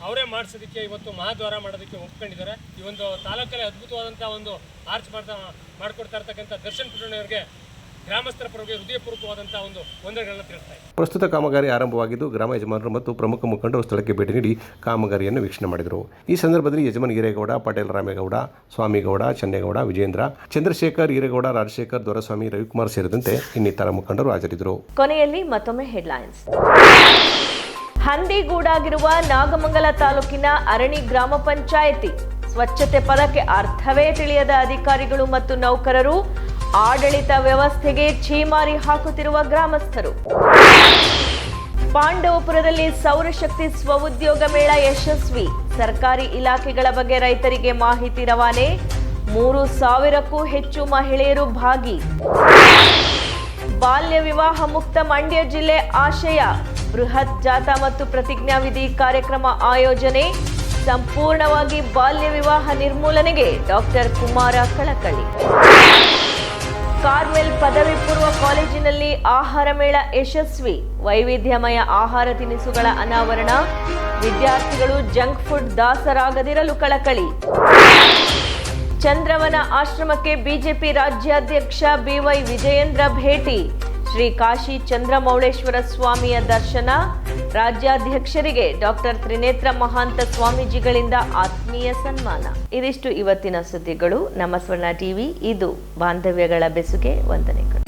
ಅವರೇ ಮಾಡಿಸೋದಕ್ಕೆ ಇವತ್ತು ಮಹಾದ್ವಾರ ಮಾಡೋದಕ್ಕೆ ಒಪ್ಕೊಂಡಿದ್ದಾರೆ. ಈ ಒಂದು ತಾಲೂಕಲ್ಲಿ ಅದ್ಭುತವಾದಂಥ ಒಂದು ಆರ್ಚ್ ಮಾಡ್ತಾ, ಮಾಡಿಕೊಡ್ತಾ ಇರ್ತಕ್ಕಂಥ ದರ್ಶನ್ ಪುಟ್ಟಣ್ಣವ್ರಿಗೆ ಗ್ರಾಮಸ್ಥರ ಪರವಾಗಿ ಹೃದಯಪೂರ್ವಕವಾದಂತಹ ಒಂದು ವಂದನೆಗಳನ್ನು ತಿಳಿಸ್ತಾ. ಪ್ರಸ್ತುತ ಕಾಮಗಾರಿ ಆರಂಭವಾಗಿದ್ದು ಗ್ರಾಮ ಯಜಮಾನರು ಮತ್ತು ಪ್ರಮುಖ ಮುಖಂಡರು ಸ್ಥಳಕ್ಕೆ ಭೇಟಿ ನೀಡಿ ಕಾಮಗಾರಿಯನ್ನು ವೀಕ್ಷಣೆ ಮಾಡಿದರು. ಈ ಸಂದರ್ಭದಲ್ಲಿ ಯಜಮಾನ್ ಹಿರೇಗೌಡ ಪಟೇಲ್ ರಾಮೇಗೌಡ ಸ್ವಾಮಿಗೌಡ ಚನ್ನೇಗೌಡ ವಿಜೇಂದ್ರ ಚಂದ್ರಶೇಖರ್ ಹಿರೇಗೌಡ ರಾಜಶೇಖರ್ ದೊರಸ್ವಾಮಿ ರವಿಕುಮಾರ್ ಸೇರಿದಂತೆ ಇನ್ನಿತರ ಮುಖಂಡರು ಹಾಜರಿದ್ದರು. ಕೊನೆಯಲ್ಲಿ ಮತ್ತೊಮ್ಮೆ ಹೆಡ್ಲೈನ್ಸ್. ಹಂದಿಗೂಡಾಗಿರುವ ನಾಗಮಂಗಲ ತಾಲೂಕಿನ ಅರಣಿ ಗ್ರಾಮ ಪಂಚಾಯಿತಿ ಸ್ವಚ್ಛತೆ ಪದಕ್ಕೆ ಅರ್ಥವೇ ತಿಳಿಯದ ಅಧಿಕಾರಿಗಳು ಮತ್ತು ನೌಕರರು ಆಡಳಿತ ವ್ಯವಸ್ಥೆಗೆ ಛೀಮಾರಿ ಹಾಕುತ್ತಿರುವ ಗ್ರಾಮಸ್ಥರು. ಪಾಂಡವಪುರದಲ್ಲಿ ಸೌರಶಕ್ತಿ ಸ್ವಉದ್ಯೋಗ ಮೇಳ ಯಶಸ್ವಿ. ಸರ್ಕಾರಿ ಇಲಾಖೆಗಳ ಬಗ್ಗೆ ರೈತರಿಗೆ ಮಾಹಿತಿ ರವಾನೆ. ಮೂರು ಸಾವಿರಕ್ಕೂ ಹೆಚ್ಚು ಮಹಿಳೆಯರು ಭಾಗಿ. ಬಾಲ್ಯ ವಿವಾಹ ಮುಕ್ತ ಮಂಡ್ಯ ಜಿಲ್ಲೆ ಆಶಯ. ಬೃಹತ್ ಜಾಥಾ ಮತ್ತು ಪ್ರತಿಜ್ಞಾವಿಧಿ ಕಾರ್ಯಕ್ರಮ ಆಯೋಜನೆ. ಸಂಪೂರ್ಣವಾಗಿ ಬಾಲ್ಯ ವಿವಾಹ ನಿರ್ಮೂಲನೆಗೆ ಡಾಕ್ಟರ್ ಕುಮಾರ ಕಳಕಳಿ. ಕಾರ್ಮೆಲ್ ಪದವಿ ಪೂರ್ವ ಕಾಲೇಜಿನಲ್ಲಿ ಆಹಾರ ಮೇಳ ಯಶಸ್ವಿ. ವೈವಿಧ್ಯಮಯ ಆಹಾರ ತಿನಿಸುಗಳ ಅನಾವರಣ. ವಿದ್ಯಾರ್ಥಿಗಳು ಜಂಕ್ ಫುಡ್ ದಾಸರಾಗದಿರಲು ಕಳಕಳಿ. ಚಂದ್ರವನ ಆಶ್ರಮಕ್ಕೆ ಬಿಜೆಪಿ ರಾಜ್ಯಾಧ್ಯಕ್ಷ ಬಿವೈ ವಿಜಯೇಂದ್ರ ಭೇಟಿ. ಶ್ರೀ ಕಾಶಿ ಚಂದ್ರಮೌಳೇಶ್ವರ ಸ್ವಾಮಿಯ ದರ್ಶನ. ರಾಜ್ಯಾಧ್ಯಕ್ಷರಿಗೆ ಡಾಕ್ಟರ್ ತ್ರಿನೇತ್ರ ಮಹಾಂತ ಸ್ವಾಮೀಜಿಗಳಿಂದ ಆತ್ಮೀಯ ಸನ್ಮಾನ. ಇದಿಷ್ಟು ಇವತ್ತಿನ ಸುದ್ದಿಗಳು. ನಮ್ಮ ಸ್ವರ್ಣ ಟಿವಿ, ಇದು ಬಾಂಧವ್ಯಗಳ ಬೆಸುಗೆ. ವಂದನೆಗಳು.